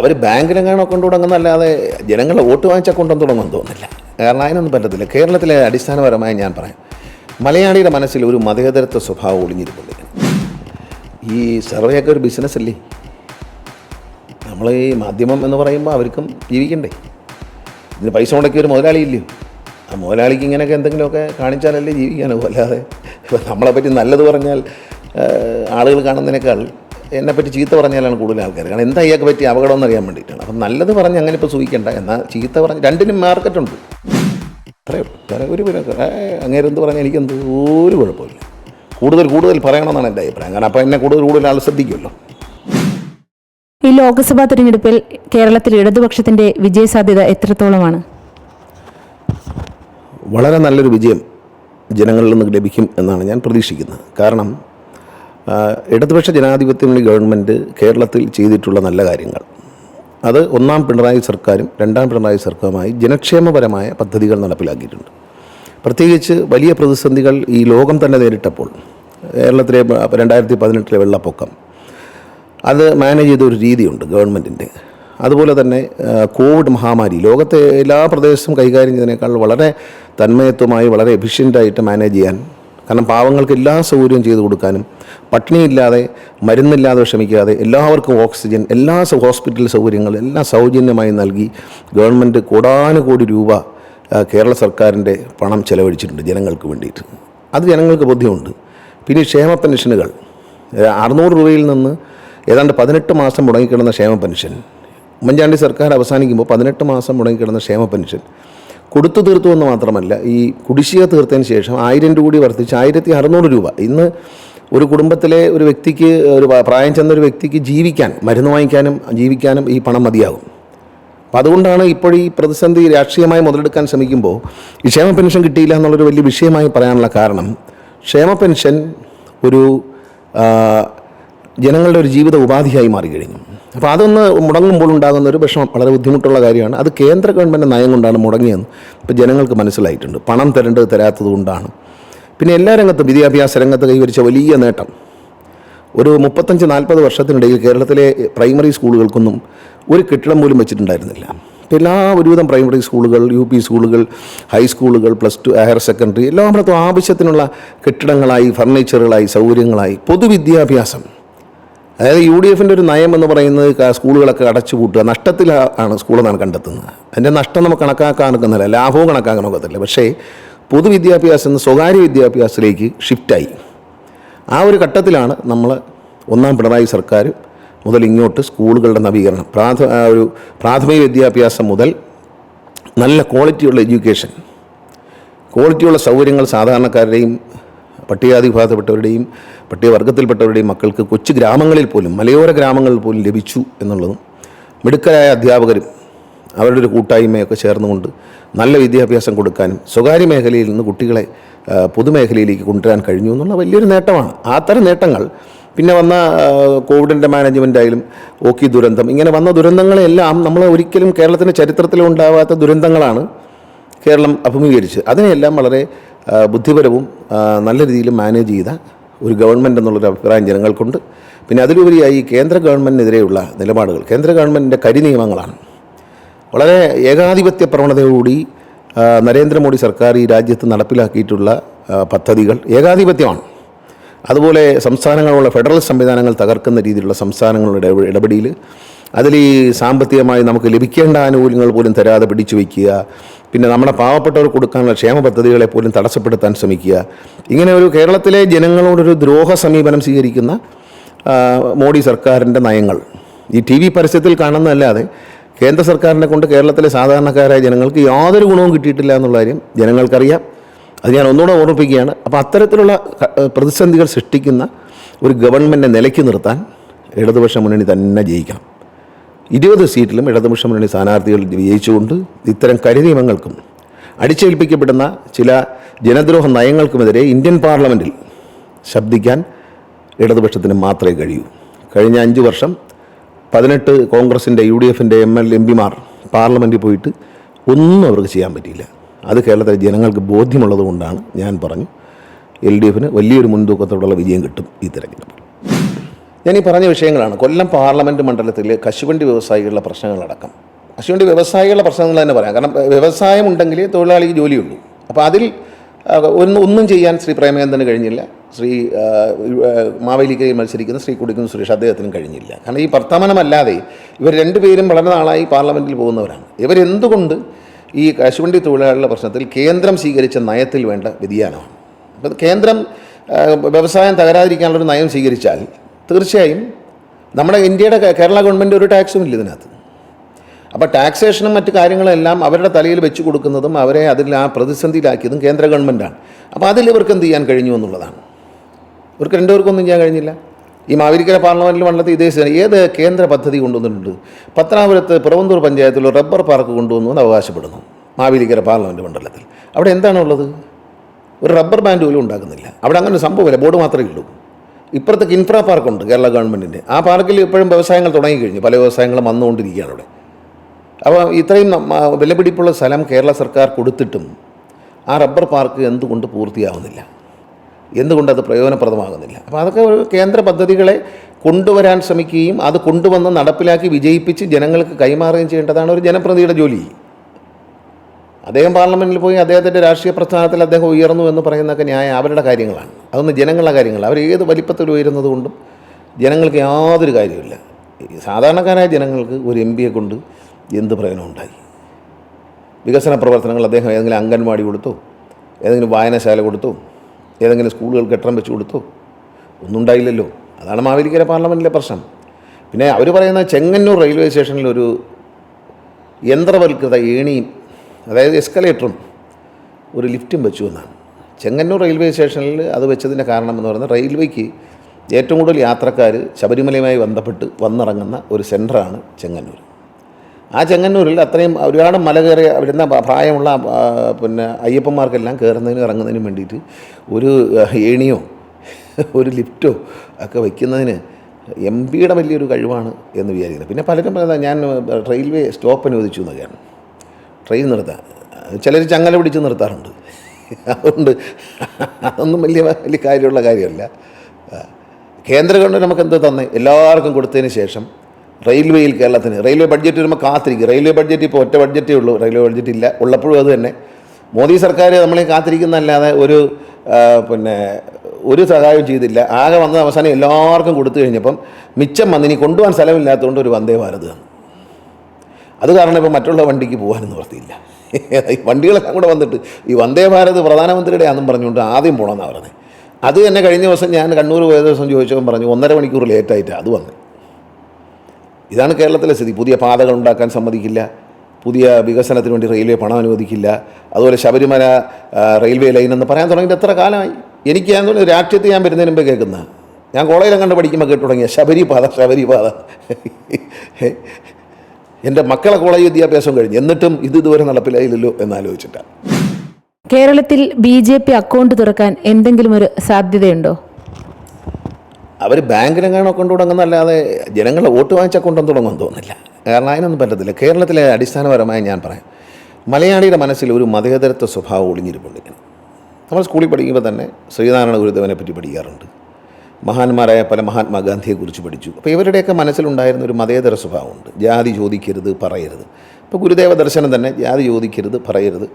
അവർ ബാങ്കിലെങ്ങാണോ കൊണ്ട് തുടങ്ങുന്നല്ലാതെ ജനങ്ങളെ വോട്ട് വാങ്ങിച്ച കൊണ്ടുവന്ന് തുടങ്ങുമെന്ന് തോന്നുന്നില്ല. കാരണം അതിനൊന്നും പറ്റത്തില്ല. കേരളത്തിലെ അടിസ്ഥാനപരമായി ഞാൻ പറയാം. മലയാളിയുടെ മനസ്സിൽ ഒരു മതേതരത്വ സ്വഭാവം ഒളിഞ്ഞിരിക്കുന്നു ഈ സർവേയൊക്കെ ഒരു ബിസിനസ് അല്ലേ? നമ്മൾ ഈ മാധ്യമം എന്ന് പറയുമ്പോൾ അവർക്കും ജീവിക്കണ്ടേ? ഇതിന് പൈസ മുടക്കിയ ഒരു മുതലാളിയില്ലയോ ആ മുതലാളിക്ക് ഇങ്ങനെയൊക്കെ എന്തെങ്കിലുമൊക്കെ കാണിച്ചാലല്ലേ ജീവിക്കാനോ അല്ലാതെ ഇപ്പം നമ്മളെപ്പറ്റി നല്ലത് പറഞ്ഞാൽ ആളുകൾ കാണുന്നതിനേക്കാൾ എന്നെപ്പറ്റി ചീത്ത പറഞ്ഞാലാണ് കൂടുതൽ ആൾക്കാർ. കാരണം എന്താ ഇയാൾക്ക് പറ്റി അപകടം എന്നറിയാൻ വേണ്ടിയിട്ടാണ്. അപ്പം നല്ലത് പറഞ്ഞ് അങ്ങനെ ഇപ്പോൾ സൂചിക്കേണ്ട. എന്നാൽ ചീത്ത പറഞ്ഞ് രണ്ടിനും മാർക്കറ്റുണ്ട്. അത്രയേ ഉള്ളൂ. വേറെ ഒരു പിന്നെ അങ്ങേരെന്ത് പറഞ്ഞാൽ എനിക്കെന്ത് ഒരു കുഴപ്പമില്ല. കൂടുതൽ കൂടുതൽ പറയണമെന്നാണ് എന്റെ അഭിപ്രായം. കാരണം അപ്പോൾ എന്നെ കൂടുതൽ കൂടുതൽ ആൾ ശ്രദ്ധിക്കുമല്ലോ. ഈ ലോക്സഭാ തിരഞ്ഞെടുപ്പിൽ കേരളത്തിൽ ഇടതുപക്ഷത്തിന്റെ വിജയസാധ്യത എത്രത്തോളമാണ്? വളരെ നല്ലൊരു വിജയം ജനങ്ങളിൽ നിന്ന് ലഭിക്കും എന്നാണ് ഞാൻ പ്രതീക്ഷിക്കുന്നത്. കാരണം ഇടതുപക്ഷ ജനാധിപത്യ മുന്നണി ഗവൺമെന്റ് കേരളത്തിൽ ചെയ്തിട്ടുള്ള നല്ല കാര്യങ്ങൾ. അത് ഒന്നാം പിണറായി സർക്കാരും രണ്ടാം പിണറായി സർക്കാരുമായി ജനക്ഷേമപരമായ പദ്ധതികൾ നടപ്പിലാക്കിയിട്ടുണ്ട്. പ്രത്യേകിച്ച് വലിയ പ്രതിസന്ധികൾ ഈ ലോകം തന്നെ നേരിട്ടപ്പോൾ കേരളത്തിലെ രണ്ടായിരത്തി പതിനെട്ടിലെ വെള്ളപ്പൊക്കം അത് മാനേജ് ചെയ്ത ഒരു രീതിയുണ്ട് ഗവൺമെന്റിന്റെ അതുപോലെ തന്നെ കോവിഡ് മഹാമാരി ലോകത്തെ എല്ലാ പ്രദേശത്തും കൈകാര്യം ചെയ്തതിനേക്കാൾ വളരെ തന്മയത്വമായി വളരെ എഫിഷ്യന്റായിട്ട് മാനേജ് ചെയ്യാൻ കാരണം പാവങ്ങൾക്ക് എല്ലാ സൗകര്യവും ചെയ്തു കൊടുക്കാനും പട്ടിണിയില്ലാതെ മരുന്നില്ലാതെ വിഷമിക്കാതെ എല്ലാവർക്കും ഓക്സിജൻ എല്ലാ ഹോസ്പിറ്റൽ സൗകര്യങ്ങളും എല്ലാം സൗജന്യമായി നൽകി ഗവൺമെന്റ് കോടാനുകോടി രൂപ കേരള സർക്കാരിന്റെ പണം ചെലവഴിച്ചിട്ടുണ്ട് ജനങ്ങൾക്ക് വേണ്ടിയിട്ട്. അത് ജനങ്ങൾക്ക് ബോധ്യമുണ്ട്. പിന്നെ ക്ഷേമ പെൻഷനുകൾ അറുന്നൂറ് രൂപയിൽ നിന്ന് ഏതാണ്ട് പതിനെട്ട് മാസം മുടങ്ങിക്കിടന്ന ക്ഷേമ പെൻഷൻ. ഉമ്മൻചാണ്ടി സർക്കാർ അവസാനിക്കുമ്പോൾ പതിനെട്ട് മാസം മുടങ്ങിക്കിടന്ന ക്ഷേമ പെൻഷൻ. കൊടുത്തു തീർത്തു എന്ന് മാത്രമല്ല ഈ കുടിശ്ശിക തീർത്തതിന് ശേഷം ആയിരം രൂപ കൂടി വർദ്ധിച്ച് ആയിരത്തി അറുന്നൂറ് രൂപ. ഇന്ന് ഒരു കുടുംബത്തിലെ ഒരു വ്യക്തിക്ക് ഒരു പ്രായം ചെന്ന ഒരു വ്യക്തിക്ക് ജീവിക്കാൻ മരുന്ന് വാങ്ങിക്കാനും ജീവിക്കാനും ഈ പണം മതിയാകും. അപ്പോൾ അതുകൊണ്ടാണ് ഇപ്പോൾ ഈ പ്രതിസന്ധി രാഷ്ട്രീയമായി മുതലെടുക്കാൻ ശ്രമിക്കുമ്പോൾ ഈ ക്ഷേമ പെൻഷൻ കിട്ടിയില്ല എന്നുള്ളൊരു വലിയ വിഷയമായി പറയാനുള്ള കാരണം ക്ഷേമ പെൻഷൻ ഒരു ജനങ്ങളുടെ ഒരു ജീവിത ഉപാധിയായി മാറിക്കഴിഞ്ഞു. അപ്പോൾ അതൊന്ന് മുടങ്ങുമ്പോൾ ഉണ്ടാകുന്ന ഒരു വിഷമം വളരെ ബുദ്ധിമുട്ടുള്ള കാര്യമാണ്. അത് കേന്ദ്ര ഗവൺമെന്റ് നയം കൊണ്ടാണ് മുടങ്ങിയെന്ന് ഇപ്പോൾ ജനങ്ങൾക്ക് മനസ്സിലായിട്ടുണ്ട്. പണം തരേണ്ടത് തരാത്തത് കൊണ്ടാണ്. പിന്നെ എല്ലാ രംഗത്തും വിദ്യാഭ്യാസ രംഗത്ത് കൈവരിച്ച വലിയ നേട്ടം. ഒരു മുപ്പത്തഞ്ച് നാൽപ്പത് വർഷത്തിനിടയിൽ കേരളത്തിലെ പ്രൈമറി സ്കൂളുകൾക്കൊന്നും ഒരു കെട്ടിടം പോലും വെച്ചിട്ടുണ്ടായിരുന്നില്ല. എല്ലാ ഒരുവിധം പ്രൈമറി സ്കൂളുകൾ യു പി സ്കൂളുകൾ ഹൈസ്കൂളുകൾ പ്ലസ് ടു ഹയർ സെക്കൻഡറി എല്ലായിടത്തും ആവശ്യത്തിനുള്ള കെട്ടിടങ്ങളായി ഫർണിച്ചറുകളായി സൗകര്യങ്ങളായി പൊതുവിദ്യാഭ്യാസം. അതായത് യു ഡി എഫിന്റെ ഒരു നയം എന്ന് പറയുന്നത് സ്കൂളുകളൊക്കെ അടച്ചുപൂട്ടുക നഷ്ടത്തിലാണ് സ്കൂളെന്നാണ് കണ്ടെത്തുന്നത്. അതിന്റെ നഷ്ടം നമുക്ക് കണക്കാക്കാൻ ഒക്കുന്നില്ല ലാഭവും കണക്കാക്കാൻ ഒക്കത്തില്ല. പക്ഷേ പൊതുവിദ്യാഭ്യാസം നിന്ന് സ്വകാര്യ വിദ്യാഭ്യാസത്തിലേക്ക് ഷിഫ്റ്റായി. ആ ഒരു ഘട്ടത്തിലാണ് നമ്മൾ ഒന്നാം പിണറായി സർക്കാർ മുതൽ ഇങ്ങോട്ട് സ്കൂളുകളുടെ നവീകരണം പ്രാഥ ഒരു പ്രാഥമിക വിദ്യാഭ്യാസം മുതൽ നല്ല ക്വാളിറ്റിയുള്ള എഡ്യൂക്കേഷൻ ക്വാളിറ്റിയുള്ള സൗകര്യങ്ങൾ സാധാരണക്കാരുടെയും പട്ടികജാതി വിഭാഗത്തിൽപ്പെട്ടവരുടെയും പട്ടികവർഗത്തിൽപ്പെട്ടവരുടെയും മക്കൾക്ക് കൊച്ചു ഗ്രാമങ്ങളിൽ പോലും മലയോര ഗ്രാമങ്ങളിൽ പോലും ലഭിച്ചു എന്നുള്ളതും മിടുക്കരായ അധ്യാപകരും അവരുടെ ഒരു കൂട്ടായ്മയൊക്കെ ചേർന്നുകൊണ്ട് നല്ല വിദ്യാഭ്യാസം കൊടുക്കാനും സ്വകാര്യ മേഖലയിൽ നിന്ന് കുട്ടികളെ പൊതുമേഖലയിലേക്ക് കൊണ്ടുവരാൻ കഴിഞ്ഞു എന്നുള്ള വലിയൊരു നേട്ടമാണ്. അത്തരം നേട്ടങ്ങൾ പിന്നെ വന്ന കോവിഡിന്റെ മാനേജ്മെന്റ് ആയാലും ഓക്കി ദുരന്തം ഇങ്ങനെ വന്ന ദുരന്തങ്ങളെല്ലാം നമ്മൾ ഒരിക്കലും കേരളത്തിന്റെ ചരിത്രത്തിൽ ഉണ്ടാവാത്ത ദുരന്തങ്ങളാണ് കേരളം അഭിമുഖീകരിച്ച് അതിനെയെല്ലാം വളരെ ബുദ്ധിപരവും നല്ല രീതിയിൽ മാനേജ് ചെയ്ത ഒരു ഗവൺമെന്റ് എന്നുള്ളൊരു അഭിപ്രായം ജനങ്ങൾക്കുണ്ട്. പിന്നെ അതിലുപരിയായി കേന്ദ്ര ഗവൺമെന്റിനെതിരെയുള്ള നിലപാടുകൾ. കേന്ദ്ര ഗവൺമെന്റിന്റെ കരി നിയമങ്ങളാണ് വളരെ ഏകാധിപത്യ പ്രവണതയോടുകൂടി നരേന്ദ്രമോദി സർക്കാർ ഈ രാജ്യത്ത് നടപ്പിലാക്കിയിട്ടുള്ള പദ്ധതികൾ ഏകാധിപത്യമാണ്. അതുപോലെ സംസ്ഥാനങ്ങളുള്ള ഫെഡറൽ സംവിധാനങ്ങൾ തകർക്കുന്ന രീതിയിലുള്ള സംസ്ഥാനങ്ങളുടെ ഇടപെടിയിൽ അതിൽ ഈ സാമ്പത്തികമായി നമുക്ക് ലഭിക്കേണ്ട ആനുകൂല്യങ്ങൾ പോലും തരാതെ പിടിച്ചു വയ്ക്കുക പിന്നെ നമ്മുടെ പാവപ്പെട്ടവർക്ക് കൊടുക്കാനുള്ള ക്ഷേമ പദ്ധതികളെ പോലും തടസ്സപ്പെടുത്താൻ ശ്രമിക്കുക. ഇങ്ങനെ ഒരു കേരളത്തിലെ ജനങ്ങളോടൊരു ദ്രോഹ സമീപനം സ്വീകരിക്കുന്ന മോഡി സർക്കാരിന്റെ നയങ്ങൾ. ഈ ടി വി പരസ്യത്തിൽ കാണുന്നതല്ലാതെ കേന്ദ്ര സർക്കാരിനെ കൊണ്ട് കേരളത്തിലെ സാധാരണക്കാരായ ജനങ്ങൾക്ക് യാതൊരു ഗുണവും കിട്ടിയിട്ടില്ല എന്നുള്ള കാര്യം ജനങ്ങൾക്കറിയാം. അത് ഞാൻ ഒന്നുകൂടെ ഓർമ്മിപ്പിക്കുകയാണ്. അപ്പോൾ അത്തരത്തിലുള്ള പ്രതിസന്ധികൾ സൃഷ്ടിക്കുന്ന ഒരു ഗവൺമെന്റിനെ നിലയ്ക്ക് നിർത്താൻ ഇടതുപക്ഷ മുന്നണി തന്നെ ജയിക്കണം. ഇരുപത് സീറ്റിലും ഇടതുപക്ഷ മുന്നണി സ്ഥാനാർത്ഥികൾ വിജയിച്ചുകൊണ്ട് ഇത്തരം കരിനിയമങ്ങൾക്കും അടിച്ചേൽപ്പിക്കപ്പെടുന്ന ചില ജനദ്രോഹ നയങ്ങൾക്കുമെതിരെ ഇന്ത്യൻ പാർലമെന്റിൽ ശബ്ദിക്കാൻ ഇടതുപക്ഷത്തിന് മാത്രമേ കഴിയൂ. കഴിഞ്ഞ അഞ്ച് വർഷം പതിനെട്ട് കോൺഗ്രസിന്റെ യു ഡി എഫിന്റെ എം എൽ എം പിമാർ പാർലമെന്റിൽ പോയിട്ട് ഒന്നും അവർക്ക് ചെയ്യാൻ പറ്റിയില്ല. അത് കേരളത്തിലെ ജനങ്ങൾക്ക് ബോധ്യമുള്ളത് കൊണ്ടാണ് ഞാൻ പറഞ്ഞു എൽ ഡി എഫിന് വലിയൊരു മുൻതൂക്കത്തോടുള്ള വിജയം കിട്ടും ഈ തെരഞ്ഞെടുപ്പിൽ ഞാൻ ഈ പറഞ്ഞ വിഷയങ്ങളാണ് കൊല്ലം പാർലമെന്റ് മണ്ഡലത്തിൽ കശുവണ്ടി വ്യവസായികളുടെ പ്രശ്നങ്ങളടക്കം. കശുവണ്ടി വ്യവസായികളുടെ പ്രശ്നങ്ങൾ തന്നെ പറയാം. കാരണം വ്യവസായം ഉണ്ടെങ്കിൽ തൊഴിലാളിക്ക് ജോലിയുള്ളൂ. അപ്പോൾ അതിൽ ഒന്നും ഒന്നും ചെയ്യാൻ ശ്രീ പ്രേമചന്ദ്രന് കഴിഞ്ഞില്ല. ശ്രീ മാവേലിക്കരയിൽ മത്സരിക്കുന്ന ശ്രീ കുടിക്കുന്ന സുരേഷ് അദ്ദേഹത്തിനും കഴിഞ്ഞില്ല. കാരണം ഈ വർത്തമാനമല്ലാതെ ഇവർ രണ്ടുപേരും വളരെ നാളായി പാർലമെന്റിൽ പോകുന്നവരാണ്. ഇവരെന്തുകൊണ്ട് ഈ കശുവണ്ടി തൊഴിലാളികളുടെ പ്രശ്നത്തിൽ കേന്ദ്രം സ്വീകരിച്ച നയത്തിൽ വേണ്ട വ്യതിയാനമാണ്? അപ്പം കേന്ദ്രം വ്യവസായം തകരാതിരിക്കാനുള്ളൊരു നയം സ്വീകരിച്ചാൽ തീർച്ചയായും നമ്മുടെ ഇന്ത്യയുടെ കേരള ഗവൺമെന്റ് ഒരു ടാക്സും ഇല്ല ഇതിനകത്ത്. അപ്പോൾ ടാക്സേഷനും മറ്റു കാര്യങ്ങളെല്ലാം അവരുടെ തലയിൽ വെച്ച് കൊടുക്കുന്നതും അവരെ അതിൽ ആ പ്രതിസന്ധിയിലാക്കിയതും കേന്ദ്ര ഗവൺമെന്റാണ് അപ്പോൾ അതിൽ ഇവർക്ക് എന്ത് ചെയ്യാൻ കഴിഞ്ഞു എന്നുള്ളതാണ്. ഇവർക്ക് രണ്ടുപേർക്കൊന്നും ചെയ്യാൻ കഴിഞ്ഞില്ല. ഈ മാവേലിക്കര പാർലമെന്റിൽ മണ്ഡലത്തിൽ ഇതേ ഏത് കേന്ദ്ര പദ്ധതി കൊണ്ടുവന്നിട്ടുണ്ട്? പത്തനാപുരത്ത് പിറവന്തൂർ പഞ്ചായത്തിൽ റബ്ബർ പാർക്ക് കൊണ്ടുവന്നു എന്ന് അവകാശപ്പെടുന്നു മാവേലിക്കര പാർലമെന്റ് മണ്ഡലത്തിൽ. അവിടെ എന്താണുള്ളത്? ഒരു റബ്ബർ ബാൻഡ് പോലും ഉണ്ടാക്കുന്നില്ല. അവിടെ അങ്ങനെ ഒരു സംഭവമില്ല. ബോർഡ് മാത്രമേ ഉള്ളൂ. ഇപ്പുറത്തേക്ക് ഇൻഫ്രാ പാർക്കുണ്ട് കേരള ഗവൺമെന്റിന്റെ ആ പാർക്കിൽ ഇപ്പോഴും വ്യവസായങ്ങൾ തുടങ്ങിക്കഴിഞ്ഞു. പല വ്യവസായങ്ങളും വന്നുകൊണ്ടിരിക്കുകയാണ് അവിടെ. അപ്പോൾ ഇത്രയും വിലപിടിപ്പുള്ള സ്ഥലം കേരള സർക്കാർ കൊടുത്തിട്ടും ആ റബ്ബർ പാർക്ക് എന്തുകൊണ്ട് പൂർത്തിയാവുന്നില്ല? എന്തുകൊണ്ട് അത് പ്രയോജനപ്രദമാകുന്നില്ല. അപ്പോൾ അതൊക്കെ ഒരു കേന്ദ്ര പദ്ധതികളെ കൊണ്ടുവരാൻ ശ്രമിക്കുകയും അത് കൊണ്ടുവന്ന് നടപ്പിലാക്കി വിജയിപ്പിച്ച് ജനങ്ങൾക്ക് കൈമാറുകയും ചെയ്യേണ്ടതാണ് ഒരു ജനപ്രതിയുടെ ജോലി. അദ്ദേഹം പാർലമെന്റിൽ പോയി അദ്ദേഹത്തിന്റെ രാഷ്ട്രീയ പ്രസ്ഥാനത്തിൽ അദ്ദേഹം ഉയർന്നു എന്ന് പറയുന്നതൊക്കെ ന്യായ. അവരുടെ കാര്യങ്ങളാണ്. അതൊന്നും ജനങ്ങളുടെ കാര്യങ്ങൾ അവർ ഏത് വലിപ്പത്തിൽ ഉയരുന്നത് കൊണ്ടും ജനങ്ങൾക്ക് യാതൊരു കാര്യമില്ല സാധാരണക്കാരായ ജനങ്ങൾക്ക് ഒരു എം പിയെ കൊണ്ട് എന്ത് പ്രയോജനം ഉണ്ടായി? വികസന പ്രവർത്തനങ്ങൾ അദ്ദേഹം ഏതെങ്കിലും അംഗൻവാടി കൊടുത്തു? ഏതെങ്കിലും വായനശാല കൊടുത്തോ? ഏതെങ്കിലും സ്കൂളുകൾ കെട്ടിടം വെച്ച് കൊടുത്തോ? ഒന്നും ഉണ്ടായില്ലല്ലോ അതാണ് മാവേലിക്കര പാർലമെന്റിലെ പ്രശ്നം. പിന്നെ അവർ പറയുന്ന ചെങ്ങന്നൂർ റെയിൽവേ സ്റ്റേഷനിലൊരു യന്ത്രവൽകൃത ഏണിയും അതായത് എസ്കലേറ്ററും ഒരു ലിഫ്റ്റും വെച്ചു എന്നാണ്. ചെങ്ങന്നൂർ റെയിൽവേ സ്റ്റേഷനിൽ അത് വെച്ചതിന്റെ കാരണം എന്ന് പറയുന്നത് റെയിൽവേക്ക് ഏറ്റവും കൂടുതൽ യാത്രക്കാർ ശബരിമലയുമായി ബന്ധപ്പെട്ട് വന്നിറങ്ങുന്ന ഒരു സെന്ററാണ് ചെങ്ങന്നൂർ. ആ ചെങ്ങന്നൂരിൽ അത്രയും ഒരുപാട് മല കയറി വരുന്ന പ്രായമുള്ള പിന്നെ അയ്യപ്പന്മാർക്കെല്ലാം കയറുന്നതിനും ഇറങ്ങുന്നതിനും വേണ്ടിയിട്ട് ഒരു ഏണിയോ ഒരു ലിഫ്റ്റോ ഒക്കെ വയ്ക്കുന്നതിന് എം പിയുടെ വലിയൊരു കഴിവാണ് എന്ന് വിചാരിക്കുന്നത് പിന്നെ പലരും പറയുന്നത് ഞാൻ റെയിൽവേ സ്റ്റോപ്പ് അനുവദിച്ചു എന്നൊക്കെയാണ് ട്രെയിൻ നിർത്താൻ ചിലർ ചങ്ങല പിടിച്ച് നിർത്താറുണ്ട്. അതുകൊണ്ട് അതൊന്നും വലിയ വലിയ കാര്യമുള്ള കാര്യമല്ല. കേന്ദ്ര ഗവൺമെന്റ് നമുക്ക് എന്ത് തന്നെ? എല്ലാവർക്കും കൊടുത്തതിന് ശേഷം റെയിൽവേയിൽ കേരളത്തിന് റെയിൽവേ ബഡ്ജറ്റ് വരുമ്പോൾ കാത്തിരിക്കും. റെയിൽവേ ബഡ്ജറ്റ് ഇപ്പോൾ ഒറ്റ ബഡ്ജറ്റേ ഉള്ളൂ റെയിൽവേ ബഡ്ജറ്റ് ഇല്ല. ഉള്ളപ്പോഴും അതുതന്നെ മോദി സർക്കാർ നമ്മളെ കാത്തിരിക്കുന്നതല്ലാതെ ഒരു പിന്നെ ഒരു സഹായവും ചെയ്തില്ല. ആകെ വന്ന അവസാനം എല്ലാവർക്കും കൊടുത്തു കഴിഞ്ഞപ്പം മിച്ചം വന്ന് ഇനി കൊണ്ടുപോകാൻ സ്ഥലമില്ലാത്തതുകൊണ്ട് ഒരു വന്ദേ ഭാരത് തന്നു അത് കാരണം ഇപ്പോൾ മറ്റുള്ള വണ്ടിക്ക് പോകാൻ നിവർത്തിയില്ല ഈ വണ്ടികളെല്ലാം കൂടെ വന്നിട്ട് ഈ വന്ദേ ഭാരത് പ്രധാനമന്ത്രിയുടെ ആണെന്നും പറഞ്ഞുകൊണ്ട് ആദ്യം പോകണമെന്നാണ് പറഞ്ഞത് അത് തന്നെ കഴിഞ്ഞ ദിവസം ഞാൻ കണ്ണൂർ പോയ ദിവസം ചോദിച്ചപ്പോൾ പറഞ്ഞു ഒന്നര മണിക്കൂർ ലേറ്റായിട്ട് അത് വന്നു. ഇതാണ് കേരളത്തിലെ സ്ഥിതി. പുതിയ പാതകൾ ഉണ്ടാക്കാൻ സമ്മതിക്കില്ല. പുതിയ വികസനത്തിന് വേണ്ടി റെയിൽവേ പണം അനുവദിക്കില്ല. അതുപോലെ ശബരിമല റെയിൽവേ ലൈൻ എന്ന് പറയാൻ തുടങ്ങിയിട്ട് എത്ര കാലമായി? എനിക്ക് ഞാൻ തോന്നുന്നു രാഷ്ട്രീയത്തിൽ ഞാൻ വരുന്നതിന് മുമ്പേ കേൾക്കുന്ന ഞാൻ കോളേജിലും കണ്ട് പഠിക്കുമ്പോൾ കേട്ടു തുടങ്ങിയ ശബരിപാത ശബരിപാത. എന്റെ മക്കളെ കോളേജ് വിദ്യാഭ്യാസം കഴിഞ്ഞു എന്നിട്ടും ഇത് ഇതുവരെ നടപ്പിലായില്ലല്ലോ എന്നാലോചിച്ചിട്ടാണ് കേരളത്തിൽ ബി ജെ പി അക്കൗണ്ട് തുറക്കാൻ എന്തെങ്കിലും ഒരു സാധ്യതയുണ്ടോ? അവർ ബാങ്കിലെങ്ങാണോ കൊണ്ടു തുടങ്ങുന്നല്ലാതെ ജനങ്ങളെ വോട്ട് വാങ്ങിച്ചാൽ കൊണ്ടു തുടങ്ങുമെന്ന് തോന്നുന്നില്ല. കാരണം അതിനൊന്നും പറ്റത്തില്ല. കേരളത്തിലെ അടിസ്ഥാനപരമായി ഞാൻ പറയാം. മലയാളിയുടെ മനസ്സിൽ ഒരു മതേതരത്വ സ്വഭാവം ഒളിഞ്ഞിരിപ്പുണ്ട് ഇങ്ങനെ നമ്മൾ സ്കൂളിൽ പഠിക്കുമ്പോൾ തന്നെ ശ്രീനാരായണ ഗുരുദേവനെ പറ്റി പഠിക്കാറുണ്ട്. മഹാന്മാരായ പല മഹാത്മാഗാന്ധിയെക്കുറിച്ച് പഠിച്ചു. അപ്പോൾ ഇവരുടെയൊക്കെ മനസ്സിലുണ്ടായിരുന്ന ഒരു മതേതര സ്വഭാവമുണ്ട്. ജാതി ചോദിക്കരുത് പറയരുത്. ഇപ്പോൾ ഗുരുദേവ ദർശനം തന്നെ ജാതി ചോദിക്കരുത് പറയരുത്.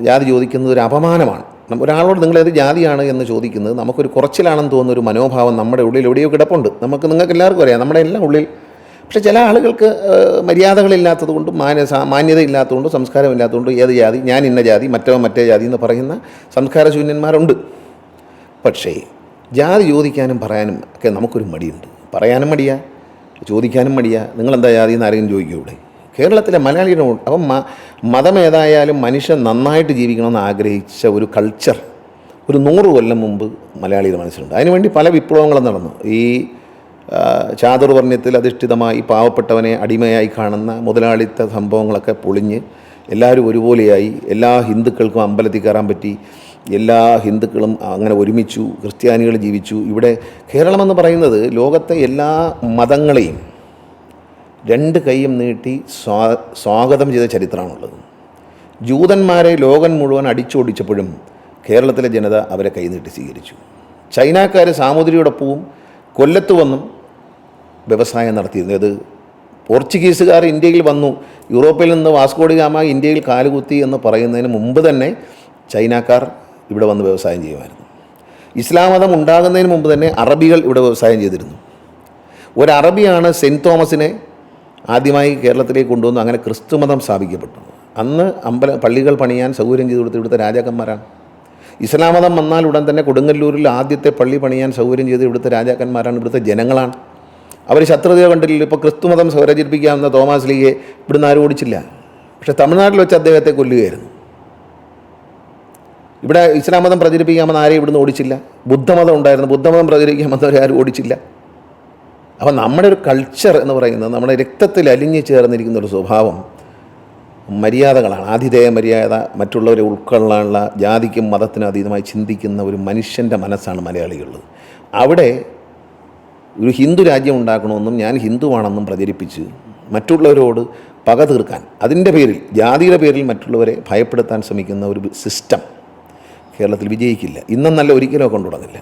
ജാതി ചോദിക്കുന്നത് ഒരു അപമാനമാണ്. ഒരാളോട് ഏത് ജാതിയാണ് എന്ന് ചോദിക്കുന്നത് നമുക്കൊരു കുറച്ചിലാണെന്ന് തോന്നുന്ന ഒരു മനോഭാവം നമ്മുടെ ഉള്ളിൽ എവിടെയോ കിടപ്പുണ്ട്. നമുക്ക് നിങ്ങൾക്ക് എല്ലാവർക്കും അറിയാം നമ്മുടെ എല്ലാം ഉള്ളിൽ. പക്ഷേ ചില ആളുകൾക്ക് മര്യാദകളില്ലാത്തതുകൊണ്ടും മര്യാദകളില്ലാത്തത് കൊണ്ടും മാന്യ മാന്യതയില്ലാത്തതുകൊണ്ടും സംസ്കാരമില്ലാത്തതുകൊണ്ടും ഏത് ജാതി ഞാൻ ഇന്ന ജാതി മറ്റോ മറ്റേ ജാതി എന്ന് പറയുന്ന സംസ്കാരശൂന്യന്മാരുണ്ട്. പക്ഷേ ജാതി ചോദിക്കാനും പറയാനും ഒക്കെ നമുക്കൊരു മടിയുണ്ട്. പറയാനും മടിയാ ചോദിക്കാനും മടിയാ. നിങ്ങളെന്താ ജാതി എന്ന് ആരെങ്കിലും ചോദിക്കൂ ഇവിടെ? കേരളത്തിലെ മലയാളിയുടെ. അപ്പം മതം ഏതായാലും മനുഷ്യൻ നന്നായിട്ട് ജീവിക്കണമെന്ന് ആഗ്രഹിച്ച ഒരു കൾച്ചർ ഒരു നൂറ് കൊല്ലം മുമ്പ് മലയാളിയുടെ മനസ്സിലുണ്ട്. അതിനുവേണ്ടി പല വിപ്ലവങ്ങളും നടന്നു. ഈ ചാതുർവർണയത്തിൽ അധിഷ്ഠിതമായി പാവപ്പെട്ടവനെ അടിമയായി കാണുന്ന മുതലാളിത്ത സംഭവങ്ങളൊക്കെ പൊളിഞ്ഞ് എല്ലാവരും ഒരുപോലെയായി. എല്ലാ ഹിന്ദുക്കൾക്കും അമ്പലത്തിൽ കയറാൻ പറ്റി. എല്ലാ ഹിന്ദുക്കളും അങ്ങനെ ഒരുമിച്ചു ക്രിസ്ത്യാനികൾ ജീവിച്ചു. ഇവിടെ കേരളമെന്ന് പറയുന്നത് ലോകത്തെ എല്ലാ മതങ്ങളെയും രണ്ട് കൈയും നീട്ടി സ്വാ സ്വാഗതം ചെയ്ത ചരിത്രമാണുള്ളത്. ജൂതന്മാരെ ലോകം മുഴുവൻ അടിച്ചോടിച്ചപ്പോഴും കേരളത്തിലെ ജനത അവരെ കൈനീട്ടി സ്വീകരിച്ചു. ചൈനക്കാർ സാമൂതിരിയോടൊപ്പവും കൊല്ലത്ത് വന്നും വ്യവസായം നടത്തിയിരുന്നു. അത് പോർച്ചുഗീസുകാർ ഇന്ത്യയിൽ വന്നു. യൂറോപ്പിൽ നിന്ന് വാസ്കോഡി ഗാമ ഇന്ത്യയിൽ കാലുകുത്തി എന്ന് പറയുന്നതിന് മുമ്പ് തന്നെ ചൈനക്കാർ ഇവിടെ വന്ന് വ്യവസായം ചെയ്യുമായിരുന്നു. ഇസ്ലാം മതം ഉണ്ടാകുന്നതിന് മുമ്പ് തന്നെ അറബികൾ ഇവിടെ വ്യവസായം ചെയ്തിരുന്നു. ഒരു അറബിയാണ് സെന്റ് തോമസിനെ ആദ്യമായി കേരളത്തിലേക്ക് കൊണ്ടുവന്നു. അങ്ങനെ ക്രിസ്തുമതം സ്ഥാപിക്കപ്പെട്ടു. അന്ന് അമ്പല പള്ളികൾ പണിയാൻ സൗകര്യം ചെയ്തു കൊടുത്ത ഇവിടുത്തെ രാജാക്കന്മാരാണ്. ഇസ്ലാം മതം വന്നാൽ ഉടൻ തന്നെ കൊടുങ്ങല്ലൂരിൽ ആദ്യത്തെ പള്ളി പണിയാൻ സൗകര്യം ചെയ്ത് ഇവിടുത്തെ രാജാക്കന്മാരാണ് ഇവിടുത്തെ ജനങ്ങളാണ്. അവർ ശത്രുതയോ കണ്ടില്ല ഇപ്പോൾ ക്രിസ്തുമതം സ്വരചരിപ്പിക്കാവുന്ന തോമസ് ലീഗെ ഇവിടുന്ന് ആരും ഓടിച്ചില്ല. പക്ഷേ തമിഴ്നാട്ടിൽ വെച്ച് അദ്ദേഹത്തെ കൊല്ലുകയായിരുന്നു. ഇവിടെ ഇസ്ലാമതം പ്രചരിപ്പിക്കാമെന്ന് ആരെയും ഇവിടുന്ന് ഓടിച്ചില്ല. ബുദ്ധമതം ഉണ്ടായിരുന്നു. ബുദ്ധമതം പ്രചരിപ്പിക്കാമെന്നവരെ ആരും ഓടിച്ചില്ല. അപ്പം നമ്മുടെ ഒരു കൾച്ചർ എന്ന് പറയുന്നത് നമ്മുടെ രക്തത്തിൽ അലിഞ്ഞു ചേർന്നിരിക്കുന്ന ഒരു സ്വഭാവം മര്യാദകളാണ്. ആതിഥേയ മര്യാദ മറ്റുള്ളവരെ ഉൾക്കൊള്ളാനുള്ള ജാതിക്കും മതത്തിനും അതീതമായി ചിന്തിക്കുന്ന ഒരു മനുഷ്യന്റെ മനസ്സാണ് മലയാളികളുള്ളത്. അവിടെ ഒരു ഹിന്ദു രാജ്യം ഉണ്ടാക്കണമെന്നും ഞാൻ ഹിന്ദുവാണെന്നും പ്രചരിപ്പിച്ച് മറ്റുള്ളവരോട് പക തീർക്കാൻ അതിന്റെ പേരിൽ ജാതിയുടെ പേരിൽ മറ്റുള്ളവരെ ഭയപ്പെടുത്താൻ ശ്രമിക്കുന്ന ഒരു സിസ്റ്റം കേരളത്തിൽ വിജയിക്കില്ല. ഇന്നും നല്ല ഒരിക്കലും കൊണ്ടു തുടങ്ങില്ല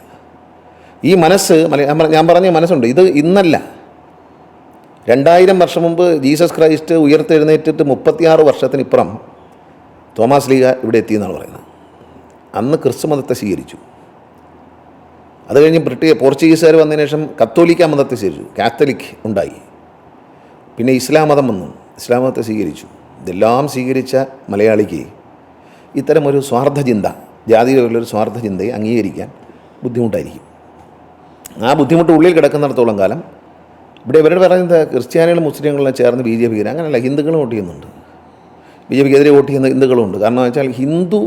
ഈ മനസ്സ് ഞാൻ പറ- ഞാൻ പറഞ്ഞ മനസ്സുണ്ട്. ഇത് ഇന്നല്ല. രണ്ടായിരം വർഷം മുമ്പ് ജീസസ് ക്രൈസ്റ്റ് ഉയർത്തെഴുന്നേറ്റിട്ട് മുപ്പത്തിയാറ് വർഷത്തിനിപ്പുറം തോമസ് ലീഗ ഇവിടെ എത്തി എന്നാണ് പറയുന്നത്. അന്ന് ക്രിസ്തു മതത്തെ സ്വീകരിച്ചു. അത് കഴിഞ്ഞ് ബ്രിട്ടീഷ് പോർച്ചുഗീസുകാർ വന്നതിന് ശേഷം കത്തോലിക്ക മതത്തെ സ്വീകരിച്ചു. കാത്തലിക് ഉണ്ടായി. പിന്നെ ഇസ്ലാം മതം വന്നു. ഇസ്ലാം മതത്തെ സ്വീകരിച്ചു. ഇതെല്ലാം സ്വീകരിച്ച മലയാളിക്ക് ഇത്തരം ഒരു സ്വാർത്ഥ ചിന്ത ജാതിയിലുള്ളൊരു സ്വാർത്ഥ ചിന്തയെ അംഗീകരിക്കാൻ ബുദ്ധിമുട്ടായിരിക്കും. ആ ബുദ്ധിമുട്ട് ഉള്ളിൽ കിടക്കുന്നിടത്തോളം കാലം ഇവിടെ ഇവരുടെ പറയുന്നത് ക്രിസ്ത്യാനികളും മുസ്ലിങ്ങളും ചേർന്ന് ബി ജെ പിക്ക് അങ്ങനെയല്ല ഹിന്ദുക്കളും വോട്ട് ചെയ്യുന്നുണ്ട്. ബി ജെ പിക്കെതിരെ വോട്ട് ചെയ്യുന്ന ഹിന്ദുക്കളുമുണ്ട് കാരണം വെച്ചാൽ ഹിന്ദു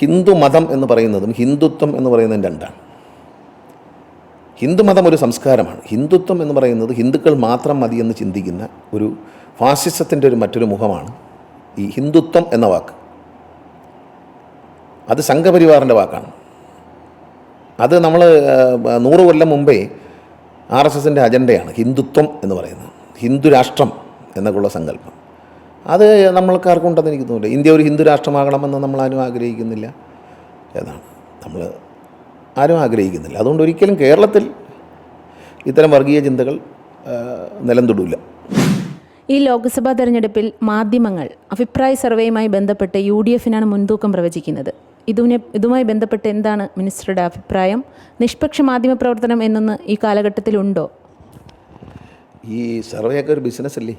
ഹിന്ദു മതം എന്ന് പറയുന്നതും ഹിന്ദുത്വം എന്ന് പറയുന്നതും രണ്ടാണ്. ഹിന്ദുമതം ഒരു സംസ്കാരമാണ്. ഹിന്ദുത്വം എന്ന് പറയുന്നത് ഹിന്ദുക്കൾ മാത്രം മതി എന്ന് ചിന്തിക്കുന്ന ഒരു ഫാസിസത്തിന്റെ ഒരു മറ്റൊരു മുഖമാണ് ഈ ഹിന്ദുത്വം എന്ന വാക്ക്. അത് സംഘപരിവാറിന്റെ വാക്കാണ്. അത് നമ്മൾ നൂറ് കൊല്ലം മുമ്പേ ആർ എസ് എസിന്റെ അജണ്ടയാണ് ഹിന്ദുത്വം എന്ന് പറയുന്നത്. ഹിന്ദു രാഷ്ട്രം എന്നൊക്കെയുള്ള സങ്കല്പം. അത് നമ്മൾക്കാർക്കും ഉണ്ടെന്ന് എനിക്ക് തോന്നുന്നില്ല. ഇന്ത്യ ഒരു ഹിന്ദു രാഷ്ട്രമാകണമെന്ന് നമ്മൾ ആരും ആഗ്രഹിക്കുന്നില്ല എന്നാണ്. നമ്മൾ ആരും ആഗ്രഹിക്കുന്നില്ല. അതുകൊണ്ട് ഒരിക്കലും കേരളത്തിൽ ഇത്തരം വർഗീയ ചിന്തകൾ നിലം ഈ ലോക്സഭാ തെരഞ്ഞെടുപ്പിൽ മാധ്യമങ്ങൾ അഭിപ്രായ സർവേയുമായി ബന്ധപ്പെട്ട് യു ഡി എഫിനാണ് മുൻതൂക്കം പ്രവചിക്കുന്നത്. ഇതിനെ ഇതുമായി ബന്ധപ്പെട്ട് എന്താണ് മിനിസ്റ്ററുടെ അഭിപ്രായം? നിഷ്പക്ഷ മാധ്യമ പ്രവർത്തനം എന്നൊന്ന് ഈ കാലഘട്ടത്തിലുണ്ടോ? ഈ സർവേയൊക്കെ ഒരു ബിസിനസ് അല്ലേ